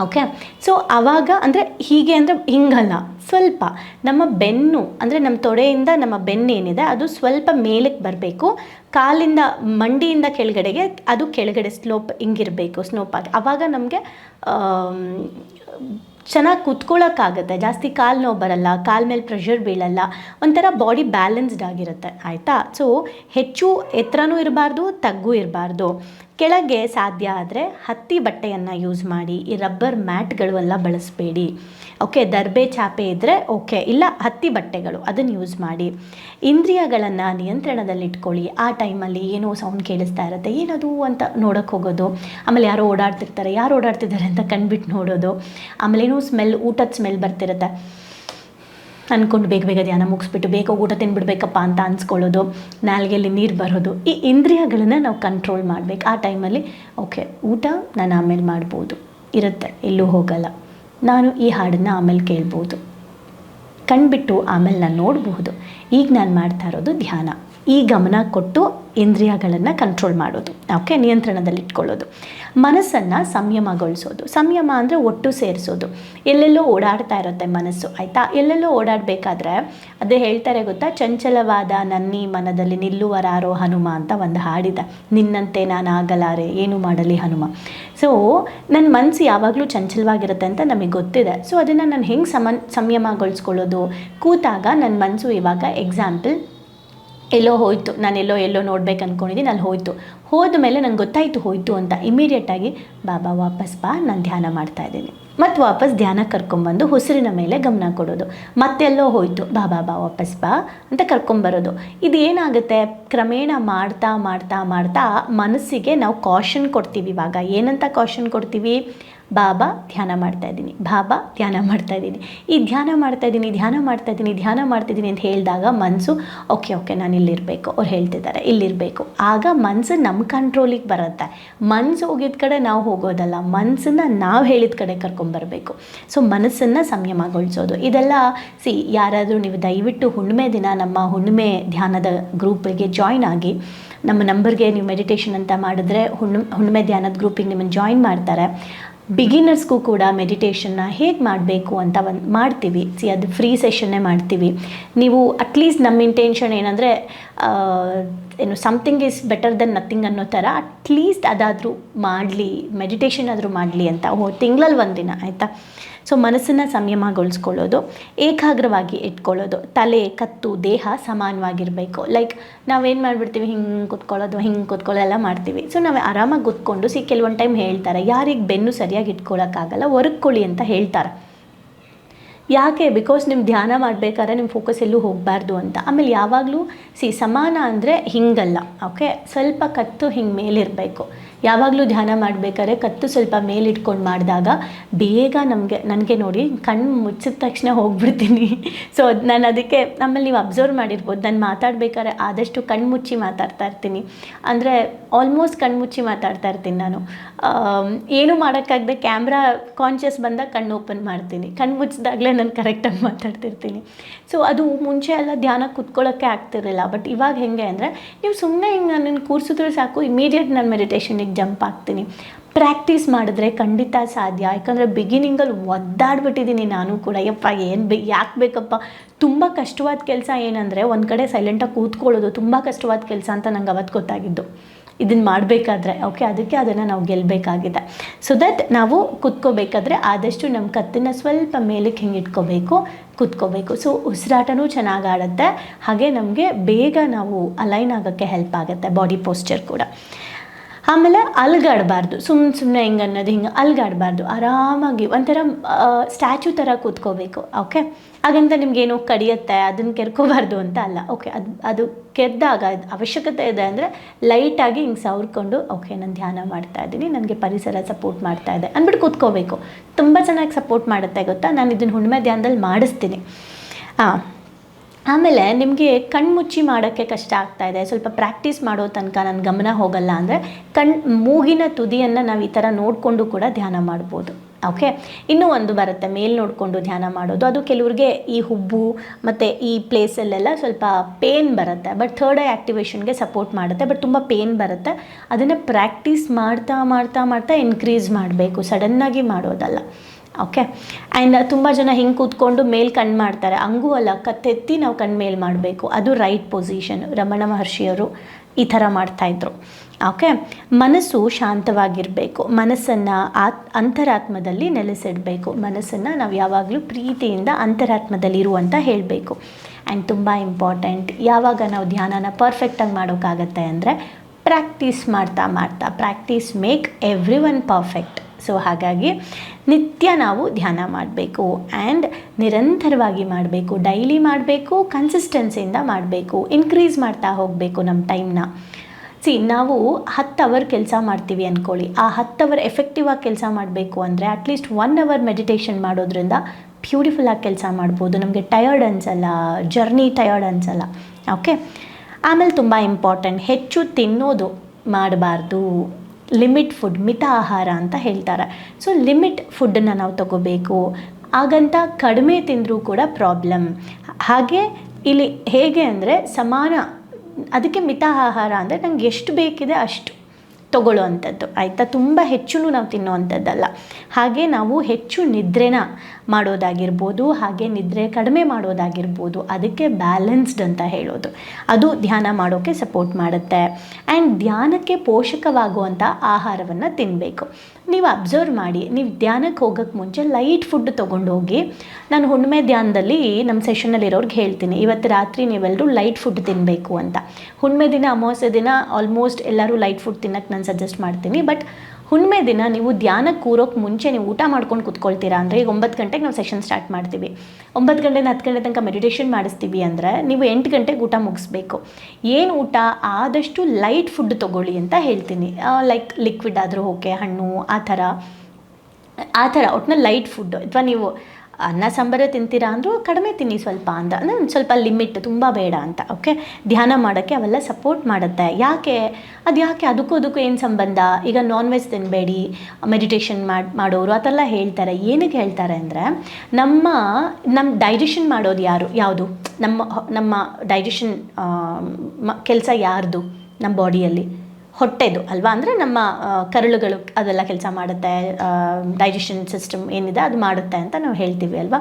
ಓಕೆ ಸೊ ಆವಾಗ ಅಂದರೆ ಹೀಗೆ ಅಂದರೆ ಹಿಂಗಲ್ಲ ಸ್ವಲ್ಪ ನಮ್ಮ ಬೆನ್ನು ಅಂದರೆ ನಮ್ಮ ತೊಡೆಯಿಂದ ನಮ್ಮ ಬೆನ್ನೇನಿದೆ ಅದು ಸ್ವಲ್ಪ ಮೇಲಕ್ಕೆ ಬರಬೇಕು. ಕಾಲಿಂದ, ಮಂಡಿಯಿಂದ ಕೆಳಗಡೆಗೆ ಅದು ಕೆಳಗಡೆ ಸ್ಲೋಪ್ ಹಿಂಗಿರಬೇಕು ಆಗಿ. ಆವಾಗ ನಮಗೆ ಚೆನ್ನಾಗಿ ಕುತ್ಕೊಳ್ಳೋಕ್ಕಾಗತ್ತೆ ಜಾಸ್ತಿ ಕಾಲು ನೋವು ಬರಲ್ಲ, ಕಾಲ ಮೇಲೆ ಪ್ರೆಷರ್ ಬೀಳಲ್ಲ, ಒಂಥರ ಬಾಡಿ ಬ್ಯಾಲೆನ್ಸ್ಡ್ ಆಗಿರುತ್ತೆ, ಆಯಿತಾ? ಸೊ ಹೆಚ್ಚು ಎತ್ತರನೂ ಇರಬಾರ್ದು, ತಗ್ಗು ಇರಬಾರ್ದು. ಕೆಳಗೆ ಸಾಧ್ಯ ಆದರೆ ಹತ್ತಿ ಬಟ್ಟೆಯನ್ನು ಯೂಸ್ ಮಾಡಿ, ಈ ರಬ್ಬರ್ ಮ್ಯಾಟ್ಗಳು ಎಲ್ಲ ಬಳಸಬೇಡಿ. ಓಕೆ, ದರ್ಬೆ ಚಾಪೆ ಇದ್ದರೆ ಓಕೆ, ಇಲ್ಲ ಹತ್ತಿ ಬಟ್ಟೆಗಳು, ಅದನ್ನು ಯೂಸ್ ಮಾಡಿ. ಇಂದ್ರಿಯಗಳನ್ನು ನಿಯಂತ್ರಣದಲ್ಲಿಟ್ಕೊಳ್ಳಿ ಆ ಟೈಮಲ್ಲಿ ಏನೋ ಸೌಂಡ್ ಕೇಳಿಸ್ತಾ ಇರುತ್ತೆ, ಏನದು ಅಂತ ನೋಡೋಕ್ಕೆ ಹೋಗೋದು. ಆಮೇಲೆ ಯಾರೋ ಓಡಾಡ್ತಿರ್ತಾರೆ, ಯಾರು ಓಡಾಡ್ತಿದ್ದಾರೆ ಅಂತ ಕಂಡುಬಿಟ್ಟು ನೋಡೋದು. ಆಮೇಲೆ ಏನೋ ಸ್ಮೆಲ್ ಊಟದ ಸ್ಮೆಲ್ ಬರ್ತಿರುತ್ತೆ. ಅಂದ್ಕೊಂಡು ಬೇಗ ಬೇಗ ಧ್ಯಾನ ಮುಗಿಸ್ಬಿಟ್ಟು ಬೇಗ ಊಟ ತಿನ್ಬಿಡ್ಬೇಕಪ್ಪ ಅಂತ ಅನ್ಸ್ಕೊಳ್ಳೋದು. ನಾಲ್ಗೆಯಲ್ಲಿ ನೀರು ಬರೋದು. ಈ ಇಂದ್ರಿಯಗಳನ್ನು ನಾವು ಕಂಟ್ರೋಲ್ ಮಾಡಬೇಕು. ಆ ಟೈಮಲ್ಲಿ ಓಕೆ, ಊಟ ನಾನು ಆಮೇಲೆ ಮಾಡ್ಬೋದು. ಇರುತ್ತೆ, ಎಲ್ಲೂ ಹೋಗಲ್ಲ. ನಾನು ಈ ಹಾಡನ್ನು ಆಮೇಲೆ ಕೇಳ್ಬೋದು. ಕಣ್ಬಿಟ್ಟು ಆಮೇಲೆ ನಾನು ನೋಡಬಹುದು. ಈಗ ನಾನು ಮಾಡ್ತಾ ಇರೋದು ಧ್ಯಾನ. ಈ ಗಮನ ಕೊಟ್ಟು ಇಂದ್ರಿಯಗಳನ್ನು ಕಂಟ್ರೋಲ್ ಮಾಡೋದು. ಓಕೆ ನಿಯಂತ್ರಣದಲ್ಲಿ ಇಟ್ಕೊಳ್ಳೋದು. ಮನಸ್ಸನ್ನು ಸಂಯಮಗೊಳಿಸೋದು. ಸಂಯಮ ಅಂದರೆ ಒಟ್ಟು ಸೇರಿಸೋದು. ಎಲ್ಲೆಲ್ಲೋ ಓಡಾಡ್ತಾ ಇರುತ್ತೆ ಮನಸ್ಸು, ಆಯಿತಾ? ಎಲ್ಲೆಲ್ಲೋ ಓಡಾಡಬೇಕಾದ್ರೆ ಅದೇ ಹೇಳ್ತಾರೆ ಗೊತ್ತಾ? ಚಂಚಲವಾದ ನನ್ನಿ ಮನದಲ್ಲಿ ನಿಲ್ಲುವರಾರೋ ಹನುಮ ಅಂತ ಒಂದು ಹಾಡಿದೆ. ನಿನ್ನಂತೆ ನಾನು ಆಗಲಾರೆ ಏನು ಮಾಡಲಿ ಹನುಮ? ಸೊ ನನ್ನ ಮನಸ್ಸು ಯಾವಾಗಲೂ ಚಂಚಲವಾಗಿರುತ್ತೆ ಅಂತ ನಮಗೆ ಗೊತ್ತಿದೆ. ಸೊ ಅದನ್ನು ನಾನು ಹೆಂಗೆ ಸಮನ್, ಸಂಯಮಗೊಳಿಸ್ಕೊಳ್ಳೋದು? ಕೂತಾಗ ನನ್ನ ಮನಸ್ಸು ಇವಾಗ ಎಕ್ಸಾಂಪಲ್ ಎಲ್ಲೋ ಹೋಯಿತು ನಾನು ಎಲ್ಲೋ ಎಲ್ಲೋ ನೋಡ್ಬೇಕು ಅಂದ್ಕೊಂಡಿದ್ದೀನಿ ಅಲ್ಲಿ ಹೋಯಿತು. ಹೋದ ಮೇಲೆ ನಂಗೆ ಗೊತ್ತಾಯಿತು ಹೋಯಿತು ಅಂತ ಇಮಿಡಿಯೇಟಾಗಿ ಬಾಬಾ, ವಾಪಸ್ ಬಾ, ನಾನು ಧ್ಯಾನ ಮಾಡ್ತಾ ಇದ್ದೀನಿ. ಮತ್ತು ವಾಪಸ್ ಧ್ಯಾನ ಕರ್ಕೊಂಬಂದು ಉಸಿರಿನ ಮೇಲೆ ಗಮನ ಕೊಡೋದು. ಮತ್ತೆಲ್ಲೋ ಹೋಯಿತು ಬಾ ಬಾ ಬಾ ವಾಪಸ್ ಬಾ, ಅಂತ ಕರ್ಕೊಂಬರೋದು. ಇದು ಏನಾಗುತ್ತೆ? ಕ್ರಮೇಣ ಮಾಡ್ತಾ ಮಾಡ್ತಾ ಮಾಡ್ತಾ ಮನಸ್ಸಿಗೆ ನಾವು ಕಾಷನ್ ಕೊಡ್ತೀವಿ ಇವಾಗ. ಏನಂತ ಕಾಷನ್ ಕೊಡ್ತೀವಿ? ಬಾಬಾ, ಧ್ಯಾನ ಮಾಡ್ತಾ ಇದ್ದೀನಿ. ಬಾಬಾ, ಧ್ಯಾನ ಮಾಡ್ತಾ ಇದ್ದೀನಿ. ಈ ಧ್ಯಾನ ಮಾಡ್ತಾ ಇದ್ದೀನಿ, ಧ್ಯಾನ ಮಾಡ್ತಾ ಇದ್ದೀನಿ, ಧ್ಯಾನ ಮಾಡ್ತಿದ್ದೀನಿ ಅಂತ ಹೇಳಿದಾಗ ಮನಸ್ಸು ಓಕೆ ಓಕೆ, ನಾನು ಇಲ್ಲಿರಬೇಕು. ಅವ್ರು ಹೇಳ್ತಿದ್ದಾರೆ, ಇಲ್ಲಿರಬೇಕು. ಆಗ ಮನಸ್ಸು ನಮ್ಮ ಕಂಟ್ರೋಲಿಗೆ ಬರುತ್ತೆ. ಮನಸ್ಸು ಹೋಗಿದ ಕಡೆ ನಾವು ಹೋಗೋದಲ್ಲ ಮನಸ್ಸನ್ನು ನಾವು ಹೇಳಿದ ಕಡೆ ಕರ್ಕೊಂಬರಬೇಕು ಸೊ ಮನಸ್ಸನ್ನು ಸಂಯಮಗೊಳಿಸೋದು. ಇದೆಲ್ಲ, ಸಿ, ಯಾರಾದರೂ ನೀವು ದಯವಿಟ್ಟು ಹುಣ್ಣಿಮೆ ದಿನ ನಮ್ಮ ಹುಣ್ಣಿಮೆ ಧ್ಯಾನದ ಗ್ರೂಪಿಗೆ ಜಾಯ್ನ್ ಆಗಿ, ನಮ್ಮ ನಂಬರ್ಗೆ ನೀವು ಮೆಡಿಟೇಷನ್ ಅಂತ ಮಾಡಿದ್ರೆ ಹುಣ್ಣು ಹುಣ್ಣಿಮೆ ಧ್ಯಾನದ ಗ್ರೂಪಿಗೆ ನಿಮ್ಮನ್ನು ಜಾಯಿನ್ ಮಾಡ್ತಾರೆ. ಬಿಗಿನರ್ಸ್ಗೂ ಕೂಡ ಮೆಡಿಟೇಷನ್ನ ಹೇಗೆ ಮಾಡಬೇಕು ಅಂತ ಒಂದು ಮಾಡ್ತೀವಿ. ಸಿ ಅದು ಫ್ರೀ ಸೆಷನ್ನೇ ಮಾಡ್ತೀವಿ. ನೀವು ಅಟ್ಲೀಸ್ಟ್ ನಮ್ಮ ಇಂಟೆನ್ಷನ್ ಏನಂದರೆ ಏನು something is better than nothing ಅನ್ನೋ ಥರ ಅಟ್ಲೀಸ್ಟ್ ಅದಾದರೂ ಮಾಡಲಿ ಮೆಡಿಟೇಷನ್ ಆದರೂ ಮಾಡಲಿ ಅಂತ. ಓ ತಿಂಗಳಲ್ಲಿ ಒಂದಿನ ಆಯಿತಾ? ಸೊ ಮನಸ್ಸನ್ನು ಸಂಯಮಗೊಳಿಸ್ಕೊಳ್ಳೋದು, ಏಕಾಗ್ರವಾಗಿ ಇಟ್ಕೊಳ್ಳೋದು, ತಲೆ, ಕತ್ತು, ದೇಹ ಸಮಾನವಾಗಿರಬೇಕು. ಲೈಕ್ ನಾವೇನು ಮಾಡಿಬಿಡ್ತೀವಿ? ಹಿಂಗೆ ಕುತ್ಕೊಳ್ಳೋದು, ಹಿಂಗೆ ಕೂತ್ಕೊಳ್ಳೋಲ್ಲ ಮಾಡ್ತೀವಿ. ಸೊ ನಾವು ಆರಾಮಾಗಿ ಕೂತ್ಕೊಂಡು ಸಿ ಕೆಲವೊಂದು ಟೈಮ್ ಹೇಳ್ತಾರೆ, ಯಾರಿಗೆ ಬೆನ್ನು ಸರಿಯಾಗಿ ಇಟ್ಕೊಳ್ಳೋಕ್ಕಾಗಲ್ಲ ಹೊರಗ್ಕೊಳ್ಳಿ ಅಂತ ಹೇಳ್ತಾರೆ. ಯಾಕೆ? ಬಿಕಾಸ್ ನಿಮ್ಮ ಧ್ಯಾನ ಮಾಡಬೇಕಾದ್ರೆ ನಿಮ್ಮ ಫೋಕಸ್ ಎಲ್ಲೂ ಹೋಗಬಾರ್ದು ಅಂತ. ಆಮೇಲೆ ಯಾವಾಗಲೂ ಸಿ ಸಮಾನ ಅಂದರೆ ಹಿಂಗಲ್ಲ ಓಕೆ ಸ್ವಲ್ಪ ಕತ್ತು ಹಿಂಗೆ ಮೇಲಿರಬೇಕು. ಯಾವಾಗಲೂ ಧ್ಯಾನ ಮಾಡಬೇಕಾದ್ರೆ ಕತ್ತು ಸ್ವಲ್ಪ ಮೇಲಿಟ್ಕೊಂಡು ಮಾಡಿದಾಗ ಬೇಗ ನಮಗೆ, ನನಗೆ ನೋಡಿ ಕಣ್ಣು ಮುಚ್ಚಿದ ತಕ್ಷಣ ಹೋಗ್ಬಿಡ್ತೀನಿ. ಸೊ ನಾನು ಅದಕ್ಕೆ ಆಮೇಲೆ ನೀವು ಅಬ್ಸರ್ವ್ ಮಾಡಿರ್ಬೋದು. ನಾನು ಮಾತಾಡ್ಬೇಕಾದ್ರೆ ಆದಷ್ಟು ಕಣ್ಣು ಮುಚ್ಚಿ ಮಾತಾಡ್ತಾ ಇರ್ತೀನಿ. ಅಂದರೆ ಆಲ್ಮೋಸ್ಟ್ ಕಣ್ಣು ಮುಚ್ಚಿ ಮಾತಾಡ್ತಾ ಇರ್ತೀನಿ ನಾನು. ಏನು ಮಾಡೋಕ್ಕಾಗದೆ ಕ್ಯಾಮ್ರಾ ಕಾನ್ಷಿಯಸ್ ಬಂದಾಗ ಕಣ್ಣು ಓಪನ್ ಮಾಡ್ತೀನಿ. ಕಣ್ಣು ಮುಚ್ಚಿದಾಗಲೇ ನಾನು ಕರೆಕ್ಟಾಗಿ ಮಾತಾಡ್ತಿರ್ತೀನಿ. ಸೊ ಅದು ಮುಂಚೆ ಎಲ್ಲ ಧ್ಯಾನ ಕುತ್ಕೊಳ್ಳೋಕ್ಕೆ ಆಗ್ತಿರಲಿಲ್ಲ. ಬಟ್ ಇವಾಗ ಹೆಂಗೆ ಅಂದರೆ, ನೀವು ಸುಮ್ಮನೆ ಹಿಂಗೆ ನನ್ನನ್ನು ಕೂರಿಸಿದ್ರೆ ಸಾಕು ಇಮಿಡಿಯೇಟ್ ನಾನು ಮೆಡಿಟೇಷನಿಗೆ ಜಂಪ್ ಆಗ್ತೀನಿ. ಪ್ರಾಕ್ಟೀಸ್ ಮಾಡಿದ್ರೆ ಖಂಡಿತ ಸಾಧ್ಯ. ಯಾಕಂದರೆ ಬಿಗಿನಿಂಗಲ್ಲಿ ಒದ್ದಾಡ್ಬಿಟ್ಟಿದ್ದೀನಿ ನಾನು ಕೂಡ. ಯಪ್ಪ, ಏನು ಬೇ, ಯಾಕೆ ಬೇಕಪ್ಪ? ತುಂಬ ಕಷ್ಟವಾದ ಕೆಲಸ ಏನಂದರೆ, ಒಂದು ಕಡೆ ಸೈಲೆಂಟಾಗಿ ಕೂತ್ಕೊಳ್ಳೋದು ತುಂಬ ಕಷ್ಟವಾದ ಕೆಲಸ ಅಂತ ನಂಗೆ ಅವತ್ತು ಗೊತ್ತಾಗಿದ್ದು. ಇದನ್ನು ಮಾಡಬೇಕಾದ್ರೆ ಓಕೆ ಅದಕ್ಕೆ ಅದನ್ನು ನಾವು ಗೆಲ್ಲಬೇಕಾಗಿದೆ ಸೊ ದಟ್ ನಾವು ಕುತ್ಕೋಬೇಕಾದ್ರೆ ಆದಷ್ಟು ನಮ್ಮ ಕತ್ತನ್ನು ಸ್ವಲ್ಪ ಮೇಲಕ್ಕೆ ಹಿಂಗೆ ಇಟ್ಕೋಬೇಕು, ಕುತ್ಕೋಬೇಕು. ಸೊ ಉಸಿರಾಟನೂ ಚೆನ್ನಾಗಿ ಆಡುತ್ತೆ, ಹಾಗೆ ನಮಗೆ ಬೇಗ ನಾವು ಅಲೈನ್ ಆಗೋಕ್ಕೆ ಹೆಲ್ಪ್ ಆಗುತ್ತೆ ಬಾಡಿ ಪೋಸ್ಚರ್ ಕೂಡ. ಆಮೇಲೆ ಅಲ್ಗಾಡಬಾರ್ದು. ಸುಮ್ಮನೆ ಸುಮ್ಮನೆ ಹಿಂಗೆ ಅನ್ನೋದು ಹಿಂಗೆ ಅಲ್ಗಾಡಬಾರ್ದು. ಆರಾಮಾಗಿ ಒಂಥರ ಸ್ಟ್ಯಾಚು ಥರ ಕೂತ್ಕೋಬೇಕು. ಓಕೆ ಹಾಗಂತ ನಿಮ್ಗೇನೋ ಕಡಿಯುತ್ತೆ ಅದನ್ನು ಕೆರ್ಕೋಬಾರ್ದು ಅಂತ ಅಲ್ಲ. ಓಕೆ ಅದು ಅದು ಕೆದ್ದಾಗ ಅವಶ್ಯಕತೆ ಇದೆ ಅಂದರೆ ಲೈಟಾಗಿ ಹಿಂಗೆ ಸವರ್ಕೊಂಡು ಓಕೆ ನಾನು ಧ್ಯಾನ ಮಾಡ್ತಾ ಇದ್ದೀನಿ, ನನಗೆ ಪರಿಸರ ಸಪೋರ್ಟ್ ಮಾಡ್ತಾ ಇದೆ ಅಂದ್ಬಿಟ್ಟು ಕೂತ್ಕೋಬೇಕು. ತುಂಬ ಚೆನ್ನಾಗಿ ಸಪೋರ್ಟ್ ಮಾಡುತ್ತೆ ಗೊತ್ತಾ? ನಾನು ಇದನ್ನು ಹುಣ್ಣಿಮೆ ಧ್ಯಾನದಲ್ಲಿ ಮಾಡಿಸ್ತೀನಿ. ಹಾಂ ಆಮೇಲೆ ನಿಮಗೆ ಕಣ್ಮುಚ್ಚಿ ಮಾಡೋಕ್ಕೆ ಕಷ್ಟ ಆಗ್ತಾ ಇದೆ. ಸ್ವಲ್ಪ ಪ್ರಾಕ್ಟೀಸ್ ಮಾಡೋ ತನಕ ನನ್ನ ಗಮನ ಹೋಗಲ್ಲ ಅಂದರೆ ಕಣ್ ಮೂಗಿನ ತುದಿಯನ್ನು ನಾವು ಈ ಥರ ನೋಡಿಕೊಂಡು ಕೂಡ ಧ್ಯಾನ ಮಾಡ್ಬೋದು. ಓಕೆ ಇನ್ನೂ ಒಂದು ಬರುತ್ತೆ, ಮೇಲ್ ನೋಡಿಕೊಂಡು ಧ್ಯಾನ ಮಾಡೋದು. ಅದು ಕೆಲವ್ರಿಗೆ ಈ ಹುಬ್ಬು ಮತ್ತು ಈ ಪ್ಲೇಸಲ್ಲೆಲ್ಲ ಸ್ವಲ್ಪ ಪೇನ್ ಬರುತ್ತೆ. ಬಟ್ ಥರ್ಡ್ ಐ ಆ್ಯಕ್ಟಿವೇಶನ್ಗೆ ಸಪೋರ್ಟ್ ಮಾಡುತ್ತೆ. ಬಟ್ ತುಂಬ ಪೇನ್ ಬರುತ್ತೆ. ಅದನ್ನು ಪ್ರಾಕ್ಟೀಸ್ ಮಾಡ್ತಾ ಮಾಡ್ತಾ ಮಾಡ್ತಾ ಇನ್ಕ್ರೀಸ್ ಮಾಡಬೇಕು. ಸಡನ್ನಾಗಿ ಮಾಡೋದಲ್ಲ. ಓಕೆ ಆ್ಯಂಡ್ ತುಂಬ ಜನ ಹಿಂಗೆ ಕೂತ್ಕೊಂಡು ಮೇಲ್ ಕಣ್ಣು ಮಾಡ್ತಾರೆ. ಹಂಗೂ ಅಲ್ಲ, ಕತ್ತೆತ್ತಿ ನಾವು ಕಣ್ಣು ಮೇಲ್ ಮಾಡಬೇಕು. ಅದು ರೈಟ್ ಪೊಸಿಷನ್ ರಮಣ ಮಹರ್ಷಿಯವರು ಈ ಥರ ಮಾಡ್ತಾಯಿದ್ರು ಓಕೆ ಮನಸ್ಸು ಶಾಂತವಾಗಿರಬೇಕು. ಮನಸ್ಸನ್ನು ಆತ್, ಅಂತರಾತ್ಮದಲ್ಲಿ ನೆಲೆಸಿಡಬೇಕು. ಮನಸ್ಸನ್ನು ನಾವು ಯಾವಾಗಲೂ ಪ್ರೀತಿಯಿಂದ ಅಂತರಾತ್ಮದಲ್ಲಿ ಇರುವಂತ ಹೇಳಬೇಕು. ಆ್ಯಂಡ್ ತುಂಬ ಇಂಪಾರ್ಟೆಂಟ್ ಯಾವಾಗ ನಾವು ಧ್ಯಾನನ ಪರ್ಫೆಕ್ಟಾಗಿ ಮಾಡೋಕ್ಕಾಗತ್ತೆ ಅಂದರೆ ಪ್ರಾಕ್ಟೀಸ್ ಮಾಡ್ತಾ ಮಾಡ್ತಾ. Practice make everyone perfect so ಹಾಗಾಗಿ ನಿತ್ಯ ನಾವು ಧ್ಯಾನ ಮಾಡಬೇಕು ಆ್ಯಂಡ್ ನಿರಂತರವಾಗಿ ಮಾಡಬೇಕು ಡೈಲಿ ಮಾಡಬೇಕು ಕನ್ಸಿಸ್ಟೆನ್ಸಿಯಿಂದ ಮಾಡಬೇಕು ಇನ್ಕ್ರೀಸ್ ಮಾಡ್ತಾ ಹೋಗಬೇಕು ನಮ್ಮ ಟೈಮ್ನ ಸಿ ನಾವು ಹತ್ತು ಅವರ್ ಕೆಲಸ ಮಾಡ್ತೀವಿ ಅಂದ್ಕೊಳ್ಳಿ ಆ ಹತ್ತು ಅವರ್ ಎಫೆಕ್ಟಿವ್ ಆಗಿ ಕೆಲಸ ಮಾಡಬೇಕು ಅಂದರೆ ಅಟ್ಲೀಸ್ಟ್ ಒನ್ ಅವರ್ ಮೆಡಿಟೇಷನ್ ಮಾಡೋದ್ರಿಂದ ಬ್ಯೂಟಿಫುಲ್ಲಾಗಿ ಕೆಲಸ ಮಾಡ್ಬೋದು. ನಮಗೆ ಟಯರ್ಡ್ ಅನ್ಸಲ್ಲ ಜರ್ನಿ ಟಯರ್ಡ್ ಅನ್ಸಲ್ಲ. ಓಕೆ ಆಮೇಲೆ ತುಂಬ ಇಂಪಾರ್ಟೆಂಟ್ ಹೆಚ್ಚು ತಿನ್ನೋದು ಮಾಡಬಾರ್ದು. ಲಿಮಿಟ್ ಫುಡ್, ಮಿತ ಆಹಾರ ಅಂತ ಹೇಳ್ತಾರೆ. ಸೊ ಲಿಮಿಟ್ ಫುಡ್ಡನ್ನು ನಾವು ತಗೋಬೇಕು. ಹಾಗಂತ ಕಡಿಮೆ ತಿಂದರೂ ಕೂಡ ಪ್ರಾಬ್ಲಮ್. ಹಾಗೆ ಇಲ್ಲಿ ಹೇಗೆ ಅಂದರೆ ಸಮಾನ, ಅದಕ್ಕೆ ಮಿತ ಆಹಾರ ಅಂದರೆ ನಂಗೆ ಎಷ್ಟು ಬೇಕಿದೆ ಅಷ್ಟು ತಗೊಳ್ಳೋ ಅಂಥದ್ದು. ಆಯಿತಾ? ತುಂಬ ಹೆಚ್ಚು ನಾವು ತಿನ್ನುವಂಥದ್ದಲ್ಲ ಹಾಗೆ ನಾವು ಹೆಚ್ಚು ನಿದ್ರೆನ ಮಾಡೋದಾಗಿರ್ಬೋದು, ಹಾಗೆ ನಿದ್ರೆ ಕಡಿಮೆ ಮಾಡೋದಾಗಿರ್ಬೋದು, ಅದಕ್ಕೆ ಬ್ಯಾಲೆನ್ಸ್ಡ್ ಅಂತ ಹೇಳೋದು. ಅದು ಧ್ಯಾನ ಮಾಡೋಕ್ಕೆ ಸಪೋರ್ಟ್ ಮಾಡುತ್ತೆ. ಆ್ಯಂಡ್ ಧ್ಯಾನಕ್ಕೆ ಪೋಷಕವಾಗುವಂಥ ಆಹಾರವನ್ನು ತಿನ್ನಬೇಕು ನೀವು ಅಬ್ಸರ್ವ್ ಮಾಡಿ, ನೀವು ಧ್ಯಾನಕ್ಕೆ ಹೋಗೋಕ್ಕೆ ಮುಂಚೆ ಲೈಟ್ ಫುಡ್ ತೊಗೊಂಡು ಹೋಗಿ ನಾನು ಹುಣ್ಣಿಮೆ ಧ್ಯಾನದಲ್ಲಿ ನಮ್ಮ ಸೆಷನಲ್ಲಿರೋರ್ಗೆ ಹೇಳ್ತೀನಿ, ಇವತ್ತು ರಾತ್ರಿ ನೀವೆಲ್ಲರೂ ಲೈಟ್ ಫುಡ್ ತಿನ್ನಬೇಕು ಅಂತ. ಹುಣ್ಣಿಮೆ ದಿನ, ಅಮಾವಾಸ್ಯೆ ದಿನ ಆಲ್ಮೋಸ್ಟ್ ಎಲ್ಲರೂ ಲೈಟ್ ಫುಡ್ ತಿನ್ನಕ್ಕೆ ನಾನು ಸಜೆಸ್ಟ್ ಮಾಡ್ತೀನಿ ಬಟ್ ಹುಣ್ಣಿಮೆ ದಿನ ನೀವು ಧ್ಯಾನಕ್ಕೆ ಕೂರೋಕ್ಕೆ ಮುಂಚೆ ನೀವು ಊಟ ಮಾಡ್ಕೊಂಡು ಕುತ್ಕೊಳ್ತೀರಾ ಅಂದರೆ ಈಗ ಒಂಬತ್ತು ಗಂಟೆಗೆ ನಾವು ಸೆಷನ್ ಸ್ಟಾರ್ಟ್ ಮಾಡ್ತೀವಿ. ಒಂಬತ್ತು ಗಂಟೆಯಿಂದ ಹತ್ತು ಗಂಟೆ ತನಕ ಮೆಡಿಟೇಷನ್ ಮಾಡಿಸ್ತೀವಿ ಅಂದರೆ ನೀವು ಎಂಟು ಗಂಟೆಗೆ ಊಟ ಮುಗಿಸ್ಬೇಕು. ಏನು ಊಟ? ಆದಷ್ಟು ಲೈಟ್ ಫುಡ್ ತೊಗೊಳ್ಳಿ ಅಂತ ಹೇಳ್ತೀನಿ. ಲೈಕ್ ಲಿಕ್ವಿಡ್ ಆದರೂ ಓಕೆ ಹಣ್ಣು, ಆ ಥರ. ಆ ಥರ ಒಟ್ಟಿನ ಲೈಟ್ ಫುಡ್ ಅಥವಾ ನೀವು ಅನ್ನ, ಸಾಂಬಾರೇ ತಿಂತೀರಾ ಅಂದರೂ ಕಡಿಮೆ ತಿನ್ನಿ ಸ್ವಲ್ಪ ಅಂತ. ಅಂದರೆ ಒಂದು ಸ್ವಲ್ಪ ಲಿಮಿಟ್ ತುಂಬ ಬೇಡ ಅಂತ ಓಕೆ ಧ್ಯಾನ ಮಾಡೋಕ್ಕೆ ಅವೆಲ್ಲ ಸಪೋರ್ಟ್ ಮಾಡುತ್ತೆ. ಯಾಕೆ? ಅದು ಯಾಕೆ? ಅದಕ್ಕೂ ಅದಕ್ಕೂ ಏನು ಸಂಬಂಧ? ಈಗ ನಾನ್ ವೆಜ್ ತಿನ್ನಬೇಡಿ ಮೆಡಿಟೇಷನ್ ಮಾಡಿ, ಮಾಡೋರು ಆ ಥರ ಹೇಳ್ತಾರೆ. ಏನಕ್ಕೆ ಹೇಳ್ತಾರೆ ಅಂದರೆ, ನಮ್ಮ ನಮ್ಮ ಡೈಜೆಷನ್ ಮಾಡೋದು ಯಾರು? ಯಾವುದು? ನಮ್ಮ ನಮ್ಮ ಡೈಜೆಷನ್ ಕೆಲಸ ಯಾರ್ದು? ನಮ್ಮ ಬಾಡಿಯಲ್ಲಿ ಹೊಟ್ಟೆದು ಅಲ್ವಾ? ಅಂದರೆ ನಮ್ಮ ಕರುಳುಗಳು ಅದೆಲ್ಲ ಕೆಲಸ ಮಾಡುತ್ತೆ ಡೈಜೆಷನ್ ಸಿಸ್ಟಮ್ ಏನಿದೆ ಅದು ಮಾಡುತ್ತೆ ಅಂತ ನಾವು ಹೇಳ್ತೀವಿ ಅಲ್ವಾ?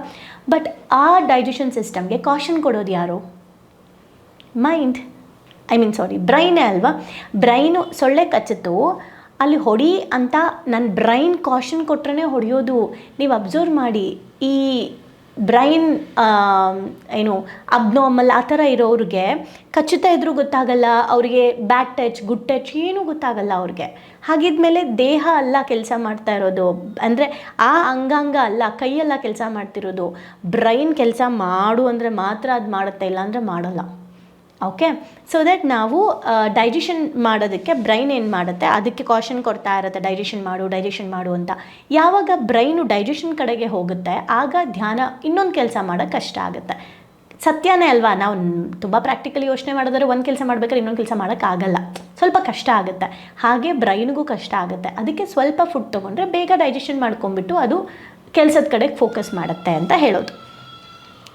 ಬಟ್ ಆ ಡೈಜೆಷನ್ ಸಿಸ್ಟಮ್ಗೆ ಕಾಷನ್ ಕೊಡೋದು ಯಾರು? ಮೈಂಡ್ ಐ ಮೀನ್ ಸಾರಿ ಬ್ರೈನೇ ಅಲ್ವಾ? ಬ್ರೈನು ಸೊಳ್ಳೆ ಕಚ್ಚಿತು ಅಲ್ಲಿ ಹೊಡಿ ಅಂತ ನನ್ನ ಬ್ರೈನ್ ಕಾಷನ್ ಕೊಟ್ರೇ ಹೊಡೆಯೋದು. ನೀವು ಅಬ್ಸರ್ವ್ ಮಾಡಿ ಈ ಬ್ರೈನ್ ಏನು, ಅಬ್ನಾರ್ಮಲ್, ಆ ಥರ ಇರೋರಿಗೆ ಖಚಿತ ಇದ್ರೂ ಗೊತ್ತಾಗಲ್ಲ, ಅವರಿಗೆ ಬ್ಯಾಕ್ ಟಚ್, ಗುಡ್ ಟಚ್ ಏನೂ ಗೊತ್ತಾಗಲ್ಲ ಅವ್ರಿಗೆ. ಹಾಗಿದ್ಮೇಲೆ ದೇಹ ಅಲ್ಲ ಕೆಲಸ ಮಾಡ್ತಾ ಇರೋದು. ಅಂದರೆ ಆ ಅಂಗಾಂಗ ಅಲ್ಲ ಕೈಯೆಲ್ಲ ಕೆಲಸ ಮಾಡ್ತಿರೋದು. ಬ್ರೈನ್ ಕೆಲಸ ಮಾಡು ಅಂದರೆ ಮಾತ್ರ ಅದು ಮಾಡುತ್ತೆ ಇಲ್ಲ ಅಂದರೆ ಮಾಡಲ್ಲ. ಓಕೆ ಸೊ ದಟ್ ನಾವು ಡೈಜೆಷನ್ ಮಾಡೋದಕ್ಕೆ ಬ್ರೈನ್ ಏನು ಮಾಡುತ್ತೆ? ಅದಕ್ಕೆ ಕಾಷನ್ ಕೊಡ್ತಾ ಇರುತ್ತೆ ಡೈಜೆಷನ್ ಮಾಡು ಡೈಜೆಷನ್ ಮಾಡು ಅಂತ. ಯಾವಾಗ ಬ್ರೈನು ಡೈಜೆಷನ್ ಕಡೆಗೆ ಹೋಗುತ್ತೆ, ಆಗ ಧ್ಯಾನ ಇನ್ನೊಂದು ಕೆಲಸ ಮಾಡೋಕ್ಕೆ ಕಷ್ಟ ಆಗುತ್ತೆ. ಸತ್ಯನೇ ಅಲ್ವಾ? ನಾವು ತುಂಬ ಪ್ರಾಕ್ಟಿಕಲಿ ಯೋಚನೆ ಮಾಡಿದ್ರೆ ಒಂದು ಕೆಲಸ ಮಾಡ್ಬೇಕಾದ್ರೆ ಇನ್ನೊಂದು ಕೆಲಸ ಮಾಡೋಕ್ಕಾಗಲ್ಲ ಸ್ವಲ್ಪ ಕಷ್ಟ ಆಗುತ್ತೆ. ಹಾಗೆ ಬ್ರೈನ್ಗೂ ಕಷ್ಟ ಆಗುತ್ತೆ. ಅದಕ್ಕೆ ಸ್ವಲ್ಪ ಫುಡ್ ತೊಗೊಂಡ್ರೆ ಬೇಗ ಡೈಜೆಷನ್ ಮಾಡ್ಕೊಂಬಿಟ್ಟು ಅದು ಕೆಲಸದ ಕಡೆಗೆ ಫೋಕಸ್ ಮಾಡುತ್ತೆ ಅಂತ ಹೇಳೋದು.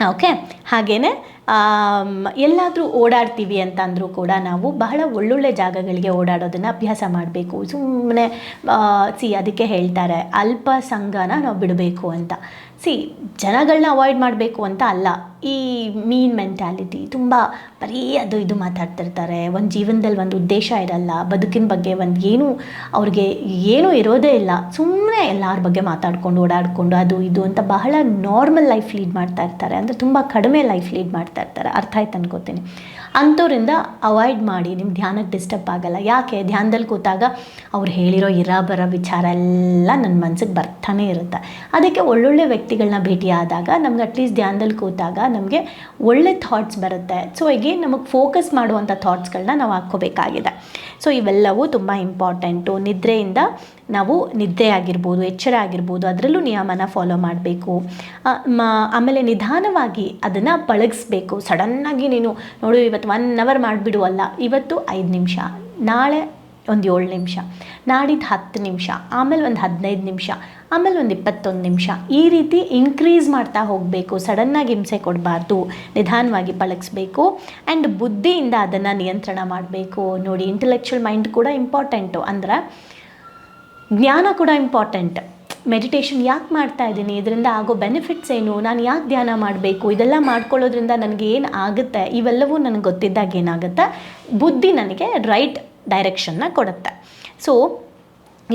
ಓಕೆ ಹಾಗೇ ಎಲ್ಲಾದರೂ ಓಡಾಡ್ತೀವಿ ಅಂತ ಅಂದರೂ ಕೂಡ ನಾವು ಬಹಳ ಒಳ್ಳೊಳ್ಳೆ ಜಾಗಗಳಿಗೆ ಓಡಾಡೋದನ್ನು ಅಭ್ಯಾಸ ಮಾಡಬೇಕು. ಸುಮ್ಮನೆ ಸಿ, ಅದಕ್ಕೆ ಹೇಳ್ತಾರೆ ಅಲ್ಪ ಸಂಘನ ನಾವು ಬಿಡಬೇಕು ಅಂತ. ಸಿ ಜನಗಳನ್ನ ಅವಾಯ್ಡ್ ಮಾಡಬೇಕು ಅಂತ ಅಲ್ಲ. ಈ ಮೀನ್ ಮೆಂಟ್ಯಾಲಿಟಿ ತುಂಬ ಬರೀ ಅದು ಇದು ಮಾತಾಡ್ತಿರ್ತಾರೆ. ಒಂದು ಜೀವನದಲ್ಲಿ ಒಂದು ಉದ್ದೇಶ ಇರಲ್ಲ. ಬದುಕಿನ ಬಗ್ಗೆ ಒಂದು ಏನು ಅವ್ರಿಗೆ ಏನೂ ಇರೋದೇ ಇಲ್ಲ. ಸುಮ್ಮನೆ ಎಲ್ಲರ ಬಗ್ಗೆ ಮಾತಾಡ್ಕೊಂಡು, ಓಡಾಡಿಕೊಂಡು, ಅದು ಇದು ಅಂತ ಬಹಳ ನಾರ್ಮಲ್ ಲೈಫ್ ಲೀಡ್ ಮಾಡ್ತಾ ಇರ್ತಾರೆ. ಅಂದರೆ ತುಂಬ ಕಡಿಮೆ ಲೈಫ್ ಲೀಡ್ ಮಾಡ್ತಾ ಇರ್ತಾರೆ. ಅರ್ಥ ಆಯ್ತು ಅನ್ಕೋತೀನಿ. ಅಂಥವ್ರಿಂದ ಅವಾಯ್ಡ್ ಮಾಡಿ ನಿಮ್ಮ ಧ್ಯಾನಕ್ಕೆ ಡಿಸ್ಟರ್ಬ್ ಆಗಲ್ಲ. ಯಾಕೆ? ಧ್ಯಾನದಲ್ಲಿ ಕೂತಾಗ ಅವ್ರು ಹೇಳಿರೋ ಇರ ಬರೋ ವಿಚಾರ ಎಲ್ಲ ನನ್ನ ಮನ್ಸಿಗೆ ಬರ್ತಾನೆ ಇರುತ್ತೆ. ಅದಕ್ಕೆ ಒಳ್ಳೊಳ್ಳೆ ವ್ಯಕ್ತಿಗಳನ್ನ ಭೇಟಿಯಾದಾಗ ನಮ್ಗೆ ಅಟ್ಲೀಸ್ಟ್ ಧ್ಯಾನದಲ್ಲಿ ಕೂತಾಗ ನಮಗೆ ಒಳ್ಳೆ ಥಾಟ್ಸ್ ಬರುತ್ತೆ. ಸೊ ಅಗೇನ್ ನಮಗೆ ಫೋಕಸ್ ಮಾಡುವಂಥ ಥಾಟ್ಸ್ಗಳನ್ನ ನಾವು ಹಾಕ್ಕೋಬೇಕಾಗಿದೆ. ಸೊ ಇವೆಲ್ಲವೂ ತುಂಬ ಇಂಪಾರ್ಟೆಂಟು ನಿದ್ರೆಯಿಂದ ನಾವು ನಿದ್ದೆ ಆಗಿರ್ಬೋದು ಎಚ್ಚರ ಆಗಿರ್ಬೋದು ಅದರಲ್ಲೂ ನಿಯಮನ ಫಾಲೋ ಮಾಡಬೇಕು. ಆಮೇಲೆ ನಿಧಾನವಾಗಿ ಅದನ್ನು ಪಳಗಿಸ್ಬೇಕು. ಸಡನ್ನಾಗಿ ನೀನು ನೋಡು, ಇವತ್ತು ಒನ್ ಅವರ್ ಮಾಡಿಬಿಡು ಅಲ್ಲ, ಇವತ್ತು ಐದು ನಿಮಿಷ, ನಾಳೆ ಒಂದು ಏಳು ನಿಮಿಷ, ನಾಡಿದ್ದು ಹತ್ತು ನಿಮಿಷ, ಆಮೇಲೆ ಒಂದು ಹದಿನೈದು ನಿಮಿಷ ಆಮೇಲೆ ಒಂದು ಇಪ್ಪತ್ತೊಂದು ನಿಮಿಷ. ಈ ರೀತಿ ಇನ್ಕ್ರೀಸ್ ಮಾಡ್ತಾ ಹೋಗಬೇಕು ಸಡನ್ನಾಗಿ ಹಿಂಸೆ ಕೊಡಬಾರ್ದು, ನಿಧಾನವಾಗಿ ಪಳಗಿಸ್ಬೇಕು ಆ್ಯಂಡ್ ಬುದ್ಧಿಯಿಂದ ಅದನ್ನು ನಿಯಂತ್ರಣ ಮಾಡಬೇಕು. ನೋಡಿ ಇಂಟೆಲೆಕ್ಚುಯಲ್ ಮೈಂಡ್ ಕೂಡ ಇಂಪಾರ್ಟೆಂಟು ಅಂದ್ರೆ ಜ್ಞಾನ ಕೂಡ ಇಂಪಾರ್ಟೆಂಟ್ ಮೆಡಿಟೇಷನ್ ಯಾಕೆ ಮಾಡ್ತಾ ಇದ್ದೀನಿ? ಇದರಿಂದ ಆಗೋ ಬೆನಿಫಿಟ್ಸ್ ಏನು? ನಾನು ಯಾಕೆ ಧ್ಯಾನ ಮಾಡಬೇಕು? ಇದೆಲ್ಲ ಮಾಡ್ಕೊಳ್ಳೋದ್ರಿಂದ ನನಗೆ ಏನು ಆಗುತ್ತೆ? ಇವೆಲ್ಲವೂ ನನಗೆ ಗೊತ್ತಿದ್ದಾಗ ಏನಾಗುತ್ತೆ? ಬುದ್ಧಿ ನನಗೆ ರೈಟ್ ಡೈರೆಕ್ಷನ್ನ ಕೊಡುತ್ತೆ. ಸೊ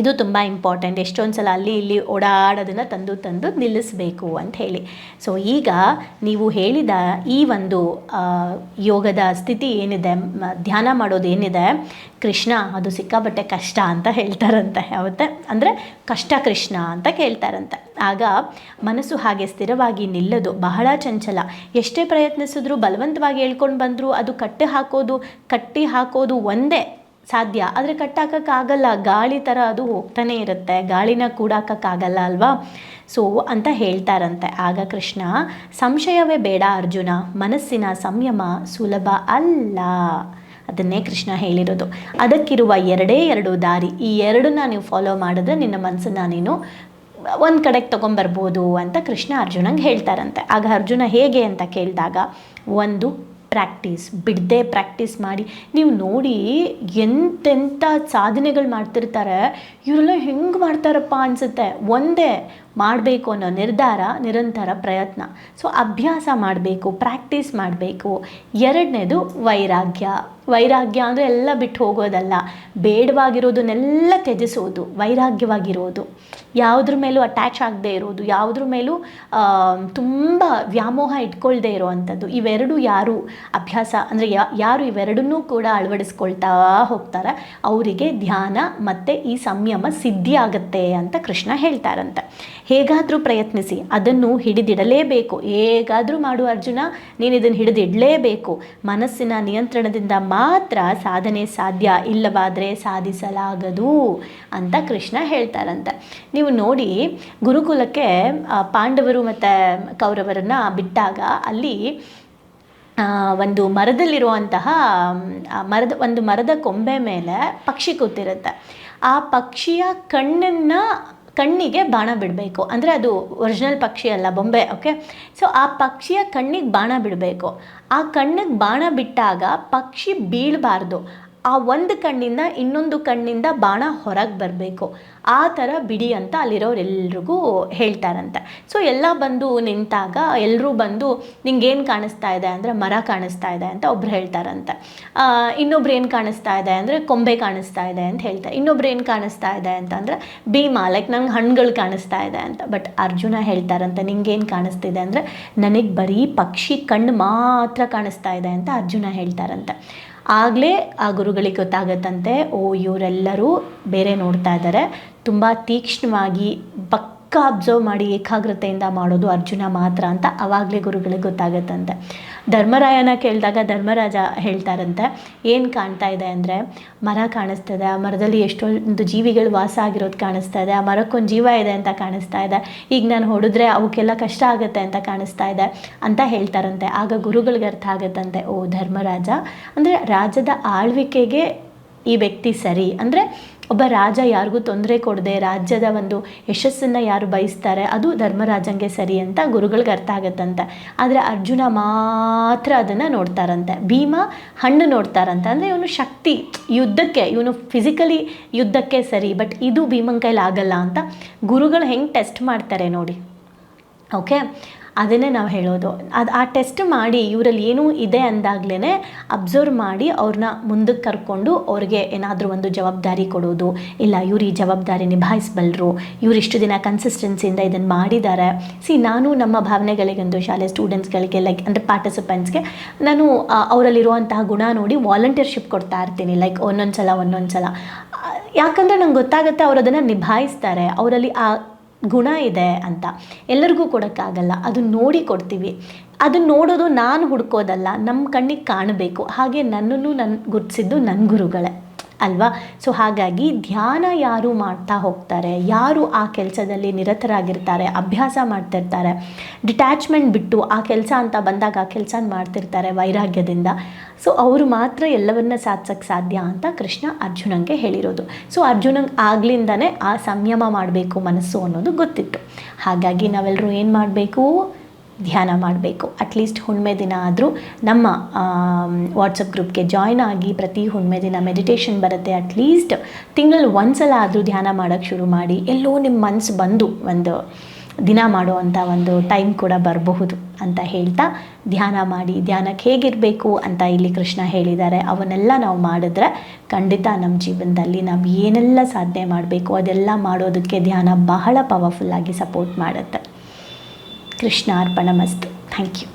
ಇದು ತುಂಬ ಇಂಪಾರ್ಟೆಂಟ್. ಎಷ್ಟೊಂದು ಸಲ ಅಲ್ಲಿ ಇಲ್ಲಿ ಓಡಾಡೋದನ್ನು ತಂದು ತಂದು ನಿಲ್ಲಿಸಬೇಕು ಅಂತ ಹೇಳಿ. ಸೊ ಈಗ ನೀವು ಹೇಳಿದ ಈ ಒಂದು ಯೋಗದ ಸ್ಥಿತಿ ಏನಿದೆ ಧ್ಯಾನ ಮಾಡೋದು ಏನಿದೆ, ಕೃಷ್ಣ ಅದು ಸಿಕ್ಕಾಬಟ್ಟೆ ಕಷ್ಟ ಅಂತ ಹೇಳ್ತಾರಂತೆ. ಅವತ್ತೆ, ಅಂದರೆ ಕಷ್ಟ ಕೃಷ್ಣ ಅಂತ ಕೇಳ್ತಾರಂತೆ. ಆಗ ಮನಸ್ಸು ಹಾಗೆ ಸ್ಥಿರವಾಗಿ ನಿಲ್ಲೋದು, ಬಹಳ ಚಂಚಲ. ಎಷ್ಟೇ ಪ್ರಯತ್ನಿಸಿದ್ರು ಬಲವಂತವಾಗಿ ಹೇಳ್ಕೊಂಡು ಬಂದರೂ ಅದು ಕಟ್ಟಿ ಹಾಕೋದು ಕಟ್ಟಿ ಹಾಕೋದು ಒಂದೇ. ಸಾಧ್ಯ. ಆದರೆ ಕಟ್ಟಾಕೋಕ್ಕಾಗಲ್ಲ. ಗಾಳಿ ಥರ ಅದು ಹೋಗ್ತಾನೆ ಇರುತ್ತೆ. ಗಾಳಿನ ಕೂಡಾಕೋಕ್ಕಾಗಲ್ಲ ಅಲ್ವಾ? ಸೊ ಅಂತ ಹೇಳ್ತಾರಂತೆ. ಆಗ ಕೃಷ್ಣ, ಸಂಶಯವೇ ಬೇಡ ಅರ್ಜುನ. ಮನಸ್ಸಿನ ಸಂಯಮ ಸುಲಭ ಅಲ್ಲ. ಅದನ್ನೇ ಕೃಷ್ಣ ಹೇಳಿರೋದು. ಅದಕ್ಕಿರುವ ಎರಡೇ ಎರಡು ದಾರಿ. ಈ ಎರಡನ್ನ ನೀವು ಫಾಲೋ ಮಾಡಿದ್ರೆ ನಿನ್ನ ಮನಸ್ಸನ್ನು ನೀನು ಒಂದು ಕಡೆಗೆ ತೊಗೊಂಬರ್ಬೋದು ಅಂತ ಕೃಷ್ಣ ಅರ್ಜುನಂಗೆ ಹೇಳ್ತಾರಂತೆ. ಆಗ ಅರ್ಜುನ ಹೇಗೆ ಅಂತ ಕೇಳಿದಾಗ, ಒಂದು ಪ್ರಾಕ್ಟೀಸ್ ಬಿಡದೆ ಪ್ರಾಕ್ಟೀಸ್ ಮಾಡಿ ನೀವು ನೋಡಿ ಎಂತೆಂಥ ಸಾಧನೆಗಳು ಮಾಡ್ತಿರ್ತಾರೆ. ಇವರೆಲ್ಲ ಹೆಂಗೆ ಮಾಡ್ತಾರಪ್ಪ ಅನಿಸುತ್ತೆ. ಒಂದೇ ಮಾಡಬೇಕು ಅನ್ನೋ ನಿರ್ಧಾರ, ನಿರಂತರ ಪ್ರಯತ್ನ. ಸೊ ಅಭ್ಯಾಸ ಮಾಡಬೇಕು ಪ್ರಾಕ್ಟೀಸ್ ಮಾಡಬೇಕು. ಎರಡನೇದು ವೈರಾಗ್ಯ. ವೈರಾಗ್ಯ ಅಂದರೆ ಎಲ್ಲ ಬಿಟ್ಟು ಹೋಗೋದಲ್ಲ. ಬೇಡವಾಗಿರೋದನ್ನೆಲ್ಲ ತ್ಯಜಿಸೋದು, ವೈರಾಗ್ಯವಾಗಿರೋದು. ಯಾವುದ್ರ ಮೇಲೂ ಅಟ್ಯಾಚ್ ಆಗದೆ ಇರೋದು, ಯಾವುದ್ರ ಮೇಲೂ ತುಂಬ ವ್ಯಾಮೋಹ ಇಟ್ಕೊಳ್ದೇ ಇರೋವಂಥದ್ದು. ಇವೆರಡು ಯಾರು? ಅಭ್ಯಾಸ ಅಂದರೆ ಯಾರು ಇವೆರಡನ್ನೂ ಕೂಡ ಅಳವಡಿಸ್ಕೊಳ್ತಾ ಹೋಗ್ತಾರೆ. ಅವರಿಗೆ ಧ್ಯಾನ ಮತ್ತು ಈ ಸಂಯಮ ಸಿದ್ಧಿ ಆಗುತ್ತೆ ಅಂತ ಕೃಷ್ಣ ಹೇಳ್ತಾರಂತೆ. ಹೇಗಾದರೂ ಪ್ರಯತ್ನಿಸಿ, ಅದನ್ನು ಹಿಡಿದಿಡಲೇಬೇಕು. ಹೇಗಾದರೂ ಮಾಡು ಅರ್ಜುನ, ನೀನು ಇದನ್ನು ಹಿಡಿದಿಡಲೇಬೇಕು. ಮನಸ್ಸಿನ ನಿಯಂತ್ರಣದಿಂದ ಮಾತ್ರ ಸಾಧನೆ ಸಾಧ್ಯ, ಇಲ್ಲವಾದರೆ ಸಾಧಿಸಲಾಗದು ಅಂತ ಕೃಷ್ಣ ಹೇಳ್ತಾರಂತೆ. ನೀವು ನೋಡಿ, ಗುರುಕುಲಕ್ಕೆ ಪಾಂಡವರು ಮತ್ತು ಕೌರವರನ್ನು ಬಿಟ್ಟಾಗ ಅಲ್ಲಿ ಒಂದು ಮರದಲ್ಲಿರುವಂತಹ ಮರದ, ಒಂದು ಮರದ ಕೊಂಬೆ ಮೇಲೆ ಪಕ್ಷಿ ಕೂತಿರುತ್ತೆ. ಆ ಪಕ್ಷಿಯ ಕಣ್ಣನ್ನು ಕಣ್ಣಿಗೆ ಬಾಣ ಬಿಡಬೇಕು. ಅಂದರೆ ಅದು ಒರಿಜಿನಲ್ ಪಕ್ಷಿ ಅಲ್ಲ, ಬೊಂಬೆ ಓಕೆ ಸೊ ಆ ಪಕ್ಷಿಯ ಕಣ್ಣಿಗೆ ಬಾಣ ಬಿಡಬೇಕು. ಆ ಕಣ್ಣಿಗೆ ಬಾಣ ಬಿಟ್ಟಾಗ ಪಕ್ಷಿ ಬೀಳಬಾರ್ದು. ಆ ಒಂದು ಕಣ್ಣಿಂದ ಇನ್ನೊಂದು ಕಣ್ಣಿಂದ ಬಾಣ ಹೊರಗೆ ಬರಬೇಕು. ಆ ಥರ ಬಿಡಿ ಅಂತ ಅಲ್ಲಿರೋರೆಲ್ರಿಗೂ ಹೇಳ್ತಾರಂತೆ. ಸೊ ಎಲ್ಲ ಬಂದು ನಿಂತಾಗ ಎಲ್ಲರೂ ಬಂದು ನಿಂಗೇನು ಕಾಣಿಸ್ತಾ ಇದೆ ಅಂದರೆ ಮರ ಕಾಣಿಸ್ತಾ ಇದೆ ಅಂತ ಒಬ್ರು ಹೇಳ್ತಾರಂತೆ. ಇನ್ನೊಬ್ರು ಏನು ಕಾಣಿಸ್ತಾ ಇದೆ ಅಂದರೆ ಕೊಂಬೆ ಕಾಣಿಸ್ತಾ ಇದೆ ಅಂತ ಹೇಳ್ತಾರೆ. ಇನ್ನೊಬ್ರು ಏನು ಕಾಣಿಸ್ತಾ ಇದೆ ಅಂತಂದರೆ ಭೀಮ ಲೈಕ್ ನಂಗೆ ಹಣ್ಣುಗಳು ಕಾಣಿಸ್ತಾ ಇದೆ ಅಂತ. ಬಟ್ ಅರ್ಜುನ ಹೇಳ್ತಾರಂತೆ, ನಿಂಗೇನು ಕಾಣಿಸ್ತಿದೆ ಅಂದರೆ ನನಗೆ ಬರೀ ಪಕ್ಷಿ ಕಣ್ಣು ಮಾತ್ರ ಕಾಣಿಸ್ತಾ ಇದೆ ಅಂತ ಅರ್ಜುನ ಹೇಳ್ತಾರಂತೆ. ಆಗಲೇ ಆ ಗುರುಗಳಿಗೆ ಗೊತ್ತಾಗತ್ತಂತೆ ಓ ಇವರೆಲ್ಲರೂ ಬೇರೆ ನೋಡ್ತಾ ಇದ್ದಾರೆ ತುಂಬ ತೀಕ್ಷ್ಣವಾಗಿ ಪಕ್ಕ ಅಬ್ಸರ್ವ್ ಮಾಡಿ ಏಕಾಗ್ರತೆಯಿಂದ ಮಾಡೋದು ಅರ್ಜುನ ಮಾತ್ರ ಅಂತ ಅವಾಗಲೇ ಗುರುಗಳಿಗೆ ಗೊತ್ತಾಗತ್ತಂತೆ. ಧರ್ಮರಾಯನ ಕೇಳಿದಾಗ ಧರ್ಮರಾಜ ಹೇಳ್ತಾರಂತೆ, ಏನು ಕಾಣ್ತಾ ಇದೆ ಅಂದರೆ, ಮರ ಕಾಣಿಸ್ತದೆ, ಆ ಮರದಲ್ಲಿ ಎಷ್ಟೊಂದು ಜೀವಿಗಳು ವಾಸ ಆಗಿರೋದು ಕಾಣಿಸ್ತಾ ಇದೆ, ಆ ಮರಕ್ಕೊಂದು ಜೀವ ಇದೆ ಅಂತ ಕಾಣಿಸ್ತಾ ಇದೆ, ಈಗ ನಾನು ಹೊಡೆದ್ರೆ ಅವಕ್ಕೆಲ್ಲ ಕಷ್ಟ ಆಗುತ್ತೆ ಅಂತ ಕಾಣಿಸ್ತಾ ಇದೆ ಅಂತ ಹೇಳ್ತಾರಂತೆ. ಆಗ ಗುರುಗಳಿಗೆ ಅರ್ಥ ಆಗುತ್ತಂತೆ, ಓ ಧರ್ಮರಾಜ, ಅಂದರೆ ರಾಜದ ಆಳ್ವಿಕೆಗೆ ಈ ವ್ಯಕ್ತಿ ಸರಿ. ಅಂದರೆ ಒಬ್ಬ ರಾಜ ಯಾರಿಗೂ ತೊಂದರೆ ಕೊಡದೆ ರಾಜ್ಯದ ಒಂದು ಯಶಸ್ಸನ್ನು ಯಾರು ಬಯಸ್ತಾರೆ, ಅದು ಧರ್ಮರಾಜಂಗೆ ಸರಿ ಅಂತ ಗುರುಗಳಿಗೆ ಅರ್ಥ ಆಗುತ್ತಂತೆ. ಆದರೆ ಅರ್ಜುನ ಮಾತ್ರ ಅದನ್ನು ನೋಡ್ತಾರಂತೆ. ಭೀಮ ಹಣ್ಣು ನೋಡ್ತಾರಂತೆ. ಅಂದರೆ ಇವನು ಶಕ್ತಿ, ಯುದ್ಧಕ್ಕೆ, ಇವನು ಫಿಸಿಕಲಿ ಯುದ್ಧಕ್ಕೆ ಸರಿ ಬಟ್ ಇದು ಭೀಮನ ಕೈಲಿ ಆಗಲ್ಲ ಅಂತ ಗುರುಗಳು ಹೆಂಗೆ ಟೆಸ್ಟ್ ಮಾಡ್ತಾರೆ ನೋಡಿ. ಓಕೆ ಅದನ್ನೇ ನಾವು ಹೇಳೋದು. ಅದು ಆ ಟೆಸ್ಟ್ ಮಾಡಿ ಇವರಲ್ಲಿ ಏನೂ ಇದೆ ಅಂದಾಗಲೇ ಅಬ್ಸರ್ವ್ ಮಾಡಿ ಅವ್ರನ್ನ ಮುಂದಕ್ಕೆ ಕರ್ಕೊಂಡು ಅವ್ರಿಗೆ ಏನಾದರೂ ಒಂದು ಜವಾಬ್ದಾರಿ ಕೊಡೋದು. ಇಲ್ಲ ಇವ್ರು ಈ ಜವಾಬ್ದಾರಿ ನಿಭಾಯಿಸಬಲ್ಲರು ಇವ್ರು ಇಷ್ಟು ದಿನ ಕನ್ಸಿಸ್ಟೆನ್ಸಿಯಿಂದ ಇದನ್ನು ಮಾಡಿದ್ದಾರೆ ಸಿ ನಾನು ನಮ್ಮ ಭಾವನೆಗಳಿಗೊಂದು ಶಾಲೆ ಸ್ಟೂಡೆಂಟ್ಸ್ಗಳಿಗೆ ಲೈಕ್ ಅಂದರೆ ಪಾರ್ಟಿಸಿಪೆಂಟ್ಸ್ಗೆ ನಾನು ಅವರಲ್ಲಿರುವಂತಹ ಗುಣ ನೋಡಿ ವಾಲಂಟಿಯರ್ಶಿಪ್ ಕೊಡ್ತಾ ಇರ್ತೀನಿ. ಲೈಕ್ ಒಂದೊಂದು ಸಲ ಒಂದೊಂದು ಸಲ ಯಾಕಂದರೆ ನಂಗೆ ಗೊತ್ತಾಗುತ್ತೆ ಅವ್ರು ಅದನ್ನು ನಿಭಾಯಿಸ್ತಾರೆ. ಅವರಲ್ಲಿ ಆ ಗುಣ ಇದೆ ಅಂತ. ಎಲ್ಲರಿಗೂ ಕೊಡೋಕ್ಕಾಗಲ್ಲ. ಅದು ನೋಡಿ ಕೊಡ್ತೀವಿ. ಅದನ್ನು ನೋಡೋದು ನಾನು ಹುಡ್ಕೋದಲ್ಲ ನಮ್ಮ ಕಣ್ಣಿಗೆ ಕಾಣಬೇಕು. ಹಾಗೆ ನನ್ನನ್ನು ನನ್ನ ಗುರುತಿಸಿದ್ದು ನನ್ನ ಗುರುಗಳೇ. ಅಲ್ವಾ? ಸೊ ಹಾಗಾಗಿ ಧ್ಯಾನ ಯಾರು ಮಾಡ್ತಾ ಹೋಗ್ತಾರೆ? ಯಾರು ಆ ಕೆಲಸದಲ್ಲಿ ನಿರತರಾಗಿರ್ತಾರೆ? ಅಭ್ಯಾಸ ಮಾಡ್ತಿರ್ತಾರೆ? ಡಿಟ್ಯಾಚ್ಮೆಂಟ್ ಬಿಟ್ಟು ಆ ಕೆಲಸ ಅಂತ ಬಂದಾಗ ಆ ಕೆಲಸ ಮಾಡ್ತಿರ್ತಾರೆ ವೈರಾಗ್ಯದಿಂದ. ಸೊ ಅವರು ಮಾತ್ರ ಎಲ್ಲವನ್ನ ಸಾಧಿಸಕ್ಕೆ ಸಾಧ್ಯ ಅಂತ ಕೃಷ್ಣ ಅರ್ಜುನಂಗೆ ಹೇಳಿರೋದು. ಸೊ ಅರ್ಜುನಂಗೆ ಆಗ್ಲಿಂದನೇ ಆ ಸಂಯಮ ಮಾಡಬೇಕು ಮನಸ್ಸು ಅನ್ನೋದು ಗೊತ್ತಿತ್ತು. ಹಾಗಾಗಿ ನಾವೆಲ್ಲರೂ ಏನು ಮಾಡಬೇಕು? ಧ್ಯಾನ ಮಾಡಬೇಕು. ಅಟ್ಲೀಸ್ಟ್ ಹುಣ್ಮೆ ದಿನ ಆದರೂ ನಮ್ಮ ವಾಟ್ಸಪ್ ಗ್ರೂಪ್ಗೆ ಜಾಯ್ನ್ ಆಗಿ ಪ್ರತಿ ಹುಣ್ಮೆ ದಿನ ಮೆಡಿಟೇಷನ್ ಬರುತ್ತೆ. ಅಟ್ಲೀಸ್ಟ್ ತಿಂಗಳಲ್ಲಿ ಒಂದ್ಸಲ ಆದರೂ ಧ್ಯಾನ ಮಾಡೋಕ್ಕೆ ಶುರು ಮಾಡಿ, ಎಲ್ಲೋ ನಿಮ್ಮ ಮನಸ್ಸು ಬಂದು ಒಂದು ದಿನ ಮಾಡುವಂಥ ಒಂದು ಟೈಮ್ ಕೂಡ ಬರಬಹುದು ಅಂತ ಹೇಳ್ತಾ ಧ್ಯಾನ ಮಾಡಿ ಧ್ಯಾನಕ್ಕೆ ಹೇಗಿರಬೇಕು ಅಂತ ಇಲ್ಲಿ ಕೃಷ್ಣ ಹೇಳಿದ್ದಾರೆ. ಅವನ್ನೆಲ್ಲ ನಾವು ಮಾಡಿದ್ರೆ ಖಂಡಿತ ನಮ್ಮ ಜೀವನದಲ್ಲಿ ನಾವು ಏನೆಲ್ಲ ಸಾಧನೆ ಮಾಡಬೇಕು, ಅದೆಲ್ಲ ಮಾಡೋದಕ್ಕೆ ಧ್ಯಾನ ಬಹಳ ಪವರ್ಫುಲ್ಲಾಗಿ ಸಪೋರ್ಟ್ ಮಾಡುತ್ತೆ. कृष्णार्पणमस्तु थैंक यू